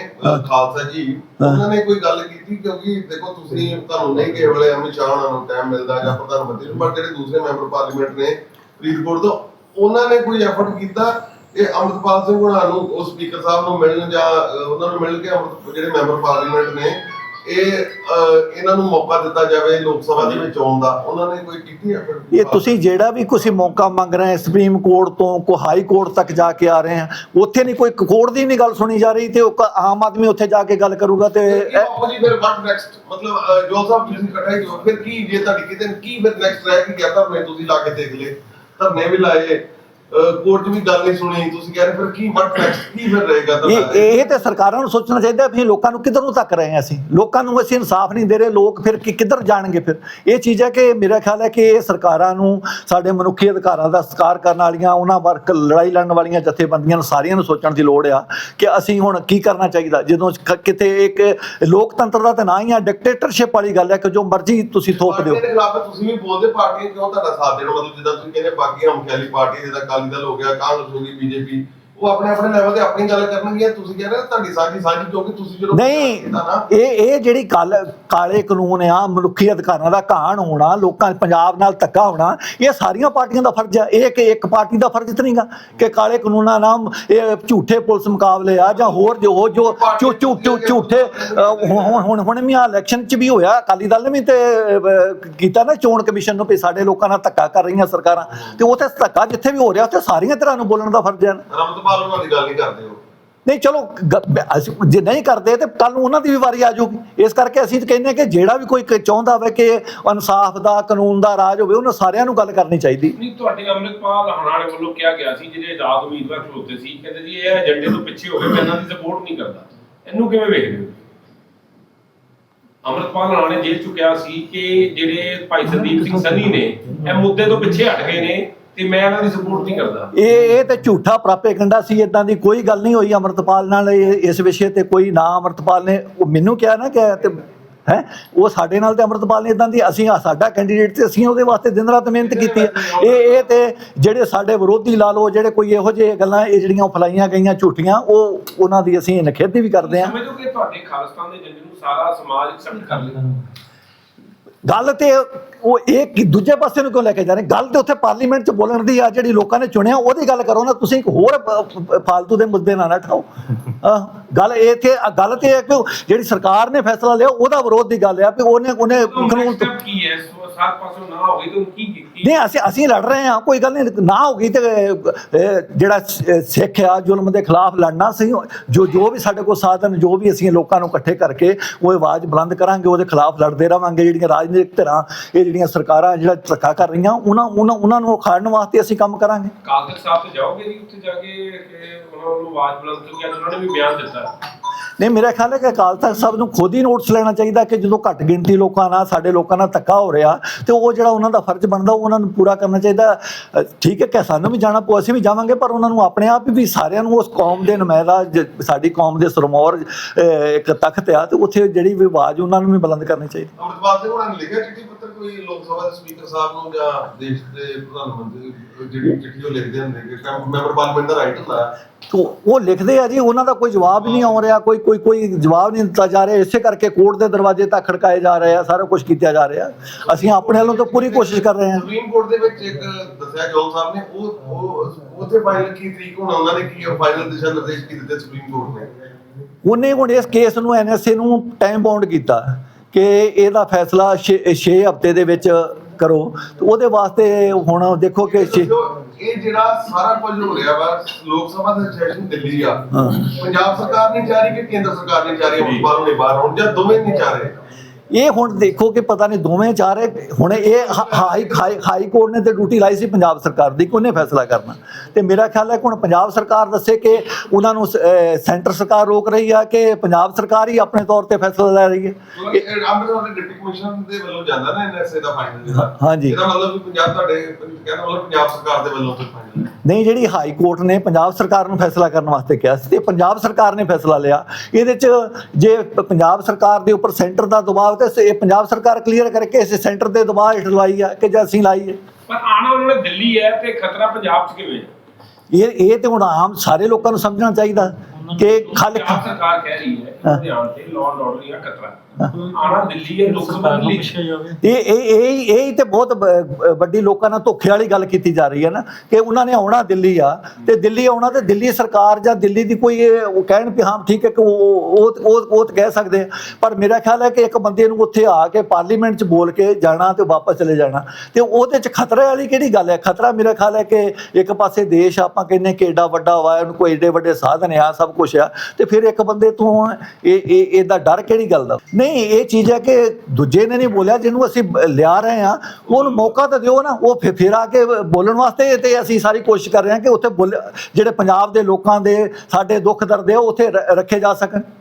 ਖਾਲਸਾ ਜੀ ਉਹਨਾਂ ਨੇ ਕੋਈ ਗੱਲ ਕੀਤੀ? ਕਿਉਂਕਿ ਦੇਖੋ ਤੁਸੀਂ ਤੁਹਾਨੂੰ ਨਹੀਂ ਕਿਸੇ ਵੇਲੇ ਅਮਿਤ ਸ਼ਾਹ ਉਹਨਾਂ ਨੂੰ ਟਾਈਮ ਮਿਲਦਾ ਜਾਂ ਪ੍ਰਧਾਨ ਮੰਤਰੀ ਨੂੰ ਪਰ ਜਿਹੜੇ ਦੂਸਰੇ ਮੈਂਬਰ ਪਾਰਲੀਮੈਂਟ ਨੇ ਫਰੀਦਕੋਟ ਤੋਂ ਉਹਨਾਂ ਨੇ ਕੋਈ ਐਫਰਟ ਕੀਤਾ ਇਹ ਅਮਰਪਾਲ ਸਿੰਘ ਉਹਨਾਂ ਨੂੰ ਉਹ ਸਪੀਕਰ ਸਾਹਿਬ ਨੂੰ ਮਿਲਣ ਜਾਂ ਉਹਨਾਂ ਨੂੰ ਮਿਲ ਕੇ ਜਿਹੜੇ ਮੈਂਬਰ ਪਾਰਲੀਮੈਂਟ ਨੇ ਇਹ ਇਹਨਾਂ ਨੂੰ ਮੌਕਾ ਦਿੱਤਾ ਜਾਵੇ ਲੋਕ ਸਭਾ ਦੇ ਵਿੱਚ ਆਉਣ ਦਾ। ਉਹਨਾਂ ਨੇ ਕੋਈ ਕੀਤੀ ਐਫਰਟ ਇਹ ਤੁਸੀਂ ਜਿਹੜਾ ਵੀ ਤੁਸੀਂ ਮੌਕਾ ਮੰਗ ਰਹੇ ਹੈ ਸੁਪਰੀਮ ਕੋਰਟ ਤੋਂ ਕੋ ਹਾਈ ਕੋਰਟ ਤੱਕ ਜਾ ਕੇ ਆ ਰਹੇ ਆ ਉੱਥੇ ਨਹੀਂ ਕੋਈ ਕੋਰਟ ਦੀ ਨਹੀਂ ਗੱਲ ਸੁਣੀ ਜਾ ਰਹੀ ਤੇ ਉਹ ਕ- ਆਮ ਆਦਮੀ ਉੱਥੇ ਜਾ ਕੇ ਗੱਲ ਕਰੂਗਾ ਤੇ ਜੀ ਫਿਰ ਵਾਟ ਨੈਕਸਟ ਮਤਲਬ ਜੋ ਸਾਹਿਬ ਤੁਸੀਂ ਹੀ ਜੋ ਫਿਰ ਕੀ ਜੇ ਤੁਹਾਡੀ ਕਿਤੇ ਕੀ ਫਿਰ ਨੈਕਸਟ ਰਹਿ ਗਿਆ ਧਰਨੇ ਤੁਸੀਂ ਲਾ ਕੇ ਦੇਖ ਲਏ? ਧਰਨੇ ਵੀ ਲਾਏ। ਕੋਰਟ ਵੀ ਗੱਲ ਨਹੀਂ ਸੁਣੀ ਤੁਸੀਂ ਕਹਿ ਰਹੇ ਫਿਰ ਕੀ ਵਾਟ ਨੈਕਸਟ ਕੀ ਫਿਰ ਰਹੇਗਾ ਇਹ ਇਹ? ਤੇ ਸਰਕਾਰਾਂ ਨੂੰ ਸੋਚਣਾ ਚਾਹੀਦਾ ਵੀ ਲੋਕਾਂ ਨੂੰ ਕਿੱਧਰ ਨੂੰ ਧੱਕ ਰਹੇ ਹਾਂ ਅਸੀਂ। ਲੋਕਾਂ ਨੂੰ ਅਸੀਂ ਇਨਸਾਫ ਨਹੀਂ ਦੇ ਰਹੇ ਲੋਕ ਫਿਰ ਕਿ ਕਿੱਧਰ ਜਾਣਗੇ ਫਿਰ? ਇਹ ਚੀਜ਼ ਹੈ ਕਿ ਮੇਰਾ ਖਿਆਲ ਹੈ ਕਿ ਇਹ ਸਰਕਾਰਾਂ ਨੂੰ ਸਾਡੇ ਮਨੁੱਖੀ ਅਧਿਕਾਰਾਂ ਦਾ ਸਤਿਕਾਰ ਕਰਨ ਵਾਲੀਆਂ ਉਹਨਾਂ ਵਰਕ ਲੜਾਈ ਲੜਨ ਵਾਲੀਆਂ ਜਥੇਬੰਦੀਆਂ ਨੂੰ ਸਾਰੀਆਂ ਨੂੰ ਸੋਚਣ ਦੀ ਲੋੜ ਆ ਕਿ ਅਸੀਂ ਹੁਣ ਕੀ ਕਰਨਾ ਚਾਹੀਦਾ? ਜਦੋਂ ਕਿਤੇ ਇੱਕ ਲੋਕਤੰਤਰ ਦਾ ਤਾਂ ਨਾ ਹੀ ਆ ਡਿਕਟੇਟਰਸ਼ਿਪ ਵਾਲੀ ਗੱਲ ਹੈ ਕਿ ਜੋ ਮਰਜ਼ੀ ਤੁਸੀਂ ਥੋਪ ਦਿਓ। ਤੁਸੀਂ ਵੀ ਬੋਲਦੇ ਪਾਰਟੀਆਂ ਕਿਉਂ ਤੁਹਾਡਾ ਸਾਥ ਦੇਣ? ਮਤਲਬ ਜਿੱਦਾਂ ਤੁਸੀਂ ਕਹਿੰਦੇ ਬਾਕੀ ਹਮਖਿਆਲੀ ਪਾਰਟੀ ਜਿਹਦਾ ਅਕਾਲੀ ਦਲ ਹੋ ਗਿਆ ਕਾਂਗਰਸ ਹੋ ਗਈ ਬੀਜੇਪੀ। ਉਹ ਆਪਣੇ ਆਪਣੇ ਲੈਵਲ ਤੇ ਆਪਣੀ ਗੱਲ ਕਰਨਗੀਆਂ ਤੁਸੀਂ ਕਹਿ ਰਹੇ ਹੋ ਤੁਹਾਡੀ ਸਾਂਝੀ ਸਾਂਝੀ ਕਿਉਂਕਿ ਤੁਸੀਂ ਜਦੋਂ ਨਹੀਂ ਇਹ ਇਹ ਜਿਹੜੀ ਗੱਲ ਕਾਲੇ ਕਾਨੂੰਨ ਆ ਮਨੁੱਖੀ ਅਧਿਕਾਰਾਂ ਦਾ ਘਾਣ ਹੋਣਾ ਲੋਕਾਂ ਪੰਜਾਬ ਨਾਲ ਧੱਕਾ ਹੋਣਾ ਇਹ ਸਾਰੀਆਂ ਪਾਰਟੀਆਂ ਦਾ ਫਰਜ਼ ਆ। ਇਹ ਕਿ ਇੱਕ ਪਾਰਟੀ ਦਾ ਫਰਜ਼ ਤਾਂ ਨਹੀਂਗਾ ਕਿ ਕਾਲੇ ਕਾਨੂੰਨਾਂ ਨਾਲ ਇਹ ਝੂਠੇ ਪੁਲਿਸ ਮੁਕਾਬਲੇ ਆ ਜਾਂ ਹੋਰ ਜੋ ਜੋ ਝੂਠੇ ਹੁਣ ਹੁਣ- ਹੁਣ ਵੀ ਆ ਇਲੈਕਸ਼ਨ 'ਚ ਵੀ ਹੋਇਆ ਅਕਾਲੀ ਦਲ ਨੇ ਵੀ ਤੇ ਕੀਤਾ ਨਾ ਚੋਣ ਕਮਿਸ਼ਨ ਨੂੰ ਵੀ ਸਾਡੇ ਲੋਕਾਂ ਨਾਲ ਧੱਕਾ ਕਰ ਰਹੀਆਂ ਸਰਕਾਰਾਂ। ਤੇ ਉੱਥੇ ਧੱਕਾ ਜਿੱਥੇ ਵੀ ਹੋ ਰਿਹਾ ਉੱਥੇ ਸਾਰੀਆਂ ਤਰ੍ਹਾਂ ਨੂੰ ਬੋਲਣ ਦਾ ਫਰਜ਼ ਹੈ ਰਮਤਪਾਲ ਉਹਨਾਂ ਦੀ ਗੱਲ ਨਹੀਂ ਕਰਦੇ ਹੋ ਨਹੀਂ ਚਲੋ ਗ- ਬ- ਅਸੀਂ ਜੇ ਨਹੀਂ ਕਰਦੇ ਤੇ ਕੱਲ ਨੂੰ ਉਹਨਾਂ ਦੀ ਵੀ ਵਾਰੀ ਆ ਜਾਊਗੀ। ਇਸ ਕਰਕੇ ਅਸੀਂ ਤਾਂ ਕਹਿੰਦੇ ਹਾਂ ਕਿ ਜਿਹੜਾ ਵੀ ਕੋਈ ਕ- ਚਾਹੁੰਦਾ ਹੋਵੇ ਕਿ ਇਨਸਾਫ ਦਾ ਕਾਨੂੰਨ ਦਾ ਰਾਜ ਹੋਵੇ ਉਹਨਾਂ ਸਾਰਿਆਂ ਨੂੰ ਗੱਲ ਕਰਨੀ ਚਾਹੀਦੀ। ਨਹੀਂ ਤੁਹਾਡੇ ਅੰਮ੍ਰਿਤਪਾਲ ਹਣਾਣੇ ਵੱਲੋਂ ਕਿਹਾ ਗਿਆ ਸੀ ਜਿਹੜੇ ਆਜ਼ਾਦ ਉਮੀਦਵਾਰ ਖਲੋਤੇ ਸੀ ਕਹਿੰਦੇ ਜੀ ਇਹ ਏਜੰਡੇ ਤੋਂ ਪਿੱਛੇ ਹੋ ਗਏ ਮੈਂ ਇਹਨਾਂ ਦੀ ਸਪੋਰਟ ਨਹੀਂ ਕਰਦਾ। ਇਹਨੂੰ ਕਿਵੇਂ ਵੇਖਦੇ ਹੋ? ਅੰਮ੍ਰਿਤਪਾਲ ਹਣਾਣੇ ਜੇਲ੍ਹ ਚੁੱਕਿਆ ਸੀ ਕਿ ਜਿਹੜੇ ਭਾਈ ਸੰਦੀਪ ਸਿੰਘ ਸੰਨੀ ਨੇ ਇਹ ਮੁੱਦੇ ਤੋਂ ਪਿੱਛੇ ਹਟ ਗਏ ਨੇ ਤੇ ਮੈਂ ਇਹਨਾਂ ਦੀ ਸਪੋਰਟ ਨਹੀਂ ਕਰਦਾ। ਇਹ ਇਹ ਤੇ ਝੂਠਾ ਪ੍ਰਾਪੇਗੰਡਾ ਸੀ ਇਦਾਂ ਦੀ ਕੋਈ ਗੱਲ ਨਹੀਂ ਹੋਈ ਅਮਰਤਪਾਲ ਨਾਲ ਇਹ- ਇਸ ਵਿਸ਼ੇ ਤੇ ਕੋਈ ਨਾ ਅਮਰਤਪਾਲ ਨੇ ਉਹ ਮੈਨੂੰ ਕਿਹਾ ਨਾ ਕਿ ਤੇ ਹੈ ਉਹ ਸਾਡੇ ਨਾਲ ਤੇ ਅਮਰਤਪਾਲ ਨੇ ਇਦਾਂ ਦੀ ਅਸੀਂ ਸਾਡਾ ਕੈਂਡੀਡੇਟ ਤੇ ਅਸੀਂ ਉਹਦੇ ਵਾਸਤੇ ਦਿਨ ਰਾਤ ਮਿਹਨਤ ਕੀਤੀ ਹੈ ਇਹ ਇਹ ਤੇ ਜਿਹੜੇ ਸਾਡੇ ਵਿਰੋਧੀ ਲਾ ਲਓ ਜਿਹੜੇ ਕੋਈ ਇਹੋ ਜਿਹੇ ਗੱਲਾਂ ਇਹ ਜਿਹੜੀਆਂ ਫਲਾਈਆਂ ਗਈਆਂ ਝੂਠੀਆਂ ਉਹ ਉਹਨਾਂ ਦੀ ਅਸੀਂ ਨਿਖੇਧੀ ਵੀ ਕਰਦੇ ਹਾਂ ਸਮਝੋ ਕਿ ਤੁਹਾਡੇ ਖਾਲਿਸਤਾਨ ਦੇ ਏਜੰਡੇ ਨੂੰ ਸਾਰਾ ਸਮਾਜ ਐਕਸੈਪਟ ਕਰ ਲੇਗਾ ਗੱਲ ਤੇ ਉਹ ਇਹ ਕਿ ਦੂਜੇ ਪਾਸੇ ਨੂੰ ਕਿਉਂ ਲੈ ਕੇ ਜਾ ਰਹੇ? ਗੱਲ ਤੇ ਉੱਥੇ ਪਾਰਲੀਮੈਂਟ 'ਚ ਬੋਲਣ ਦੀ ਆ ਜਿਹੜੀ ਲੋਕਾਂ ਨੇ ਚੁਣਿਆ ਉਹਦੀ ਗੱਲ ਕਰੋ ਨਾ ਤੁਸੀਂ ਇੱਕ ਹੋਰ ਫਾਲਤੂ ਦੇ ਮੁੱਦੇ ਨਾ ਨਾ ਉਠਾਓ ਆਹ ਗੱਲ ਇਹ ਤੇ ਗੱਲ ਤੇ ਇਹ ਹੈ ਕਿ ਜਿਹੜੀ ਸਰਕਾਰ ਨੇ ਫੈਸਲਾ ਲਿਆ ਉਹਦਾ ਵਿਰੋਧ ਦੀ ਗੱਲ ਆ ਵੀ ਉਹਨੇ ਉਹਨੇ ਕਾਨੂੰਨ ਕੀ ਹੈ? ਸੋ ਸਾਰ ਪਾਸੋਂ ਨਾ ਹੋਵੇ ਤਾਂ ਕੀ ਕੀ ਨਹੀਂ ਅਸੀਂ ਅਸੀਂ ਲੜ ਰਹੇ ਹਾਂ ਕੋਈ ਗੱਲ ਨਹੀਂ ਨਾ ਹੋਗੀ ਤੇ ਅਹ, ਜਿਹੜਾ ਸਿੱਖ ਆ ਜ਼ੁਲਮ ਦੇ ਖਿਲਾਫ ਲੜਨਾ ਸੀ ਜੋ ਜੋ ਵੀ ਸਾਡੇ ਕੋਲ ਸਾਧਨ ਜੋ ਵੀ ਅਸੀਂ ਲੋਕਾਂ ਨੂੰ ਇਕੱਠੇ ਕਰਕੇ ਉਹ ਆਵਾਜ਼ ਬੁਲੰਦ ਕਰਾਂਗੇ ਉਹਦੇ ਖਿਲਾਫ ਲੜਦੇ ਰਵਾਂਗੇ ਜਿਹੜੀਆਂ ਰਾਜਨੀਤਿਕ ਧਿਰਾਂ ਇਹ ਜਿਹੜੀਆਂ ਸਰਕਾਰਾਂ ਜਿਹੜਾ ਧੱਕਾ ਕਰ ਰਹੀਆਂ ਉਹਨਾਂ ਉਹਨਾਂ ਉਹਨਾਂ ਨੂੰ ਉਖਾੜਨ ਵਾਸਤੇ ਅਸੀਂ ਕੰਮ ਕਰਾਂਗੇ। ਕਾਗਜ਼ ਸਾਹਿਬ ਤੇ ਜਾਓਗੇ ਜੀ ਉੱਥੇ ਜਾ ਕੇ ਉਹਨਾਂ ਨੂੰ ਆਵਾਜ਼ ਬੁਲੰਦ ਅੱਜ ਉਹਨਾਂ ਨੇ ਵੀ ਬਿਆਨ ਦਿੱਤਾ? ਨਹੀਂ ਮੇਰਾ ਖਿਆਲ ਹੈ ਕਿ ਅਕਾਲ ਤਖਤ ਸਾਹਿਬ ਨੂੰ ਖੁਦ ਹੀ ਨੋਟਿਸ ਲੈਣਾ ਚਾਹੀਦਾ ਕਿ ਜਦੋਂ ਘੱਟ ਗਿਣਤੀ ਲੋਕਾਂ ਨਾਲ ਸਾਡੇ ਲੋਕਾਂ ਨਾਲ ਧੱਕਾ ਹੋ ਰਿਹਾ ਤੇ ਉਹ ਜਿਹੜਾ ਉਹਨਾਂ ਦਾ ਫਰਜ਼ ਬਣਦਾ ਉਹਨਾਂ ਨੂੰ ਪੂਰਾ ਕਰਨਾ ਚਾਹੀਦਾ। ਅ, ਠੀਕ ਹੈ ਕਿ ਸਾਨੂੰ ਵੀ ਜਾਣਾ ਪਊ ਅਸੀਂ ਵੀ ਜਾਵਾਂਗੇ ਪਰ ਉਹਨਾਂ ਨੂੰ ਆਪਣੇ ਆਪ ਵੀ ਸਾਰਿਆਂ ਨੂੰ ਉਸ ਕੌਮ ਦੇ ਨੁਮਾਇੰਦਾ ਜ- ਸਾਡੀ ਕੌਮ ਦੇ ਸਰਮੌਰ ਅ, ਇੱਕ ਤਖਤ ਆ ਤੇ ਉੱਥੇ ਜਿਹੜੀ ਵੀ ਆਵਾਜ਼ ਉਹਨਾਂ ਨੂੰ ਵੀ ਬੁਲੰਦ ਕਰਨੀ ਚਾਹੀਦੀ। ਅਮਰਪਾਲ ਸਿੰਘ ਹੋਣਾ ਨੇ ਲਿਖਿਆ ਚਿੱਠੀ ਪੱਤਰ ਕੋਈ ਲੋਕ ਸਭਾ ਦੇ ਸਪੀਕਰ ਸਾਹਿਬ ਨੂੰ ਜਾਂ ਦੇਸ਼ ਦੇ ਪ੍ਰਧਾਨ ਮੰਤਰੀ ਜਿਹੜੀ ਚਿੱਠੀ ਉਹ ਲਿਖਦੇ ਹੁੰਦੇ ਕਿ ਮੈਂਬਰ ਪਾਰਲੀਮੈਂਟ ਦਾ ਰਾਈਟ ਹੁੰਦਾ। ਹੈ ਤੋ ਉਹ ਲਿਖਦੇ ਆ ਜੀ ਉਹਨਾਂ ਦਾ ਕੋਈ ਜਵਾਬ ਨਹੀਂ ਆ ਰਿਹਾ ਕੋਈ ਕੋਈ ਕੋਈ ਜਵਾਬ ਨਹੀਂ ਦਿੱਤਾ ਜਾ ਰਿਹਾ। ਇਸੇ ਕਰਕੇ ਕੋਰਟ ਦੇ ਦਰਵਾਜ਼ੇ ਤੱਕ ਖੜਕਾਏ ਜਾ ਰਹੇ ਆ ਸਾਰਾ ਕੁਝ ਕੀਤਾ ਜਾ ਰਿਹਾ। ਅਸੀਂ ਆਪਣੇ ਵੱਲੋਂ ਤਾਂ ਪੂਰੀ ਕੋਸ਼ਿਸ਼ ਕਰ ਰਹੇ ਹਾਂ। ਸੁਪਰੀਮ ਕੋਰਟ ਦੇ ਵਿੱਚ ਇੱਕ ਦੱਸਿਆ ਜੋਲ ਸਾਹਿਬ ਨੇ ਉਹ ਉਹ ਉੱਥੇ ਫਾਈਨਲ ਕੀ ਤਰੀਕ ਹੋਣਾ ਉਹਨਾਂ ਨੇ ਕੀ ਫਾਈਨਲ ਦਿਸ਼ਾ ਨਿਰਦੇਸ਼ ਕੀ ਦਿੱਤੇ ਸੁਪਰੀਮ ਕੋਰਟ ਨੇ? ਉਹਨੇ ਹੁਣ ਇਸ ਕੇਸ ਨੂੰ ਐਨਐਸਏ ਨੂੰ ਟਾਈਮ ਬਾਉਂਡ ਕੀਤਾ। ਕਿ ਇਹਦਾ ਫੈਸਲਾ 6 ਹਫ਼ਤੇ ਦੇ ਵਿੱਚ ਕਰੋ। ਤੇ ਉਹਦੇ ਵਾਸਤੇ ਹੁਣ ਦੇਖੋ ਕਿ ਇਹ ਜਿਹੜਾ ਸਾਰਾ ਕੁਝ ਹੋ ਰਿਹਾ ਵਾ ਲੋਕ ਸਭਾ ਦਾ ਸੈਸ਼ਨ ਦਿੱਲੀ ਆ। ਪੰਜਾਬ ਸਰਕਾਰ ਨਹੀਂ ਚਾਹ ਰਹੀ ਕਿ ਕੇਂਦਰ ਸਰਕਾਰ ਨਹੀਂ ਚਾਹ ਰਹੀ ਅਮਰਪਾਲ ਨੇ ਬਾਹਰ ਹੋਣ ਜਾਂ ਦੋਵੇਂ ਨਹੀਂ ਚਾਹ ਰਹੇ? ਇਹ ਹੁਣ ਦੇਖੋ ਕਿ ਪਤਾ ਨਹੀਂ ਦੋਵੇਂ ਚਾਰ ਹੁਣ ਇਹ ਹਾਈ ਹਾਈ ਕੋਰਟ ਨੇ ਤੇ ਡਿਊਟੀ ਲਾਈ ਸੀ ਪੰਜਾਬ ਸਰਕਾਰ ਦੀ ਕਿ ਉਹਨੇ ਫੈਸਲਾ ਕਰਨਾ। ਤੇ ਮੇਰਾ ਖਿਆਲ ਹੈ ਕਿ ਹੁਣ ਪੰਜਾਬ ਸਰਕਾਰ ਦੱਸੇ ਕਿ ਉਹਨਾਂ ਨੂੰ ਸੈਂਟਰ ਸਰਕਾਰ ਰੋਕ ਰਹੀ ਆ ਕਿ ਪੰਜਾਬ ਸਰਕਾਰ ਹੀ ਆਪਣੇ ਤੌਰ ਤੇ ਫੈਸਲਾ ਲੈ ਰਹੀ ਹੈ? ਕਿਉਂਕਿ ਇਹ ਅੰਮ੍ਰਿਤਸਰ ਦੇ ਡਿਪਟੀ ਕਮਿਸ਼ਨਰ ਦੇ ਵੱਲੋਂ ਜਾਂਦਾ ਨਾ ਐਨਐਸਏ ਦਾ ਫਾਈਨਲ ਜਿਹੜਾ। ਹਾਂਜੀ। ਇਹਦਾ ਮਤਲਬ ਵੀ ਪੰਜਾਬ ਤੁਹਾਡੇ ਕਹਿੰਦਾ ਮਤਲਬ ਪੰਜਾਬ ਸਰਕਾਰ ਦੇ ਵੱਲੋਂ ਫਿਰ ਫਾਈਨਲ ਨਹੀਂ ਜਿਹੜੀ ਹਾਈ ਕੋਰਟ ਨੇ ਪੰਜਾਬ ਸਰਕਾਰ ਨੂੰ ਫੈਸਲਾ ਕਰਨ ਵਾਸਤੇ ਕਿਹਾ ਸੀ ਤੇ ਪੰਜਾਬ ਸਰਕਾਰ ਨੇ ਫੈਸਲਾ ਲਿਆ। ਇਹਦੇ ਚ ਜੇ ਪੰਜਾਬ ਸਰਕਾਰ ਦੇ ਉੱਪਰ ਸੈਂਟਰ ਦਾ ਦਬਾਅ ਤੇ ਸ- ਇਹ ਪੰਜਾਬ ਸਰਕਾਰ ਕਲੀਅਰ ਕਰਕੇ ਇਸ ਸੈਂਟਰ ਦੇ ਦਬਾਅ ਹੇਠ ਲਾਈ ਆ ਕਿ ਜਾਂ ਅਸੀਂ ਲਾਈ ਹੈ ਪਰ ਆਣਾ ਉਹਨਾਂ ਨੇ ਦਿੱਲੀ ਹੈ ਤੇ ਖਤਰਾ ਪੰਜਾਬ 'ਚ ਕਿਵੇਂ? ਇਹ ਇਹ ਤੇ ਹੁਣ ਆਮ ਸਾਰੇ ਲੋਕਾਂ ਨੂੰ ਸਮਝਣਾ ਚਾਹੀਦਾ ਕਿ ਖਾਲੀ ਪੰਜਾਬ ਸਰਕਾਰ ਕਹਿ ਰਹੀ ਹੈ ਲੁਧਿਆਣਾ ਤੇ ਲਾਅ ਐਂਡ ਆਰਡਰ ਦਾ ਖਤਰਾ। ਆਣਾ ਦਿੱਲੀ ਹੈ ਲੋਕ ਸਭਾ ਦਿੱਲੀ 'ਚ। ਇਹ ਇਹ ਇਹ ਇਹ ਤੇ ਬਹੁਤ ਵੱਡੀ ਲੋਕਾਂ ਨਾਲ ਧੋਖੇ ਵਾਲੀ ਗੱਲ ਕੀਤੀ ਜਾ ਰਹੀ ਹੈ ਨਾ ਕਿ ਉਹਨਾਂ ਨੇ ਆਉਣਾ ਦਿੱਲੀ ਆ ਤੇ ਦਿੱਲੀ ਆਉਣਾ ਤੇ ਦਿੱਲੀ ਸਰਕਾਰ ਜਾਂ ਦਿੱਲੀ ਦੀ ਕੋਈ ਇਹ ਉਹ ਕਹਿਣ ਵੀ ਹਾਂ ਠੀਕ ਹੈ ਕਿ ਉਹ ਉਹ ਉਹ ਕਹਿ ਸਕਦੇ ਆ ਪਰ ਮੇਰਾ ਖਿਆਲ ਹੈ ਕਿ ਇੱਕ ਬੰਦੇ ਨੂੰ ਉੱਥੇ ਆ ਕੇ ਪਾਰਲੀਮੈਂਟ 'ਚ ਬੋਲ ਕੇ ਜਾਣਾ ਤੇ ਵਾਪਸ ਚਲੇ ਜਾਣਾ ਤੇ ਉਹਦੇ 'ਚ ਖਤਰੇ ਵਾਲੀ ਕਿਹੜੀ ਗੱਲ ਹੈ? ਖਤਰਾ ਮੇਰਾ ਖਿਆਲ ਹੈ ਕਿ ਇੱਕ ਪਾਸੇ ਦੇਸ਼ ਆਪਾਂ ਕਹਿੰਨੇ ਕਿ ਏਡਾ ਵੱਡਾ ਵਾ ਉਹਨੂੰ ਕੋਈ ਏਡੇ ਵੱਡੇ ਸਾਧਨ ਆ ਸਭ ਕੁਝ ਆ ਤੇ ਫਿਰ ਇੱਕ ਬੰਦੇ ਤੋਂ ਇਹ ਇਹ ਇਹਦਾ ਡਰ ਕਿਹੜੀ ਗੱਲ ਦਾ? ਨਹੀਂ ਇਹ ਚੀਜ਼ ਹੈ ਕਿ ਦੂਜੇ ਨੇ ਨਹੀਂ ਬੋਲਿਆ, ਜਿਹਨੂੰ ਅਸੀਂ ਲਿਆ ਰਹੇ ਆ ਉਹਨੂੰ ਮੌਕਾ ਤਾਂ ਦਿਓ ਨਾ, ਉਹ ਫਿਰ ਫਿਰ ਆ ਕੇ ਬੋਲਣ ਵਾਸਤੇ ਤੇ ਅਸੀਂ ਸਾਰੀ ਕੋਸ਼ਿਸ਼ ਕਰ ਰਹੇ ਹਾਂ ਕਿ ਉੱਥੇ ਬੋਲ, ਜਿਹੜੇ ਪੰਜਾਬ ਦੇ ਲੋਕਾਂ ਦੇ ਸਾਡੇ ਦੁੱਖ ਦਰਦ ਹੈ, ਉਹ ਉੱਥੇ ਰੱਖੇ ਜਾ ਸਕਣ।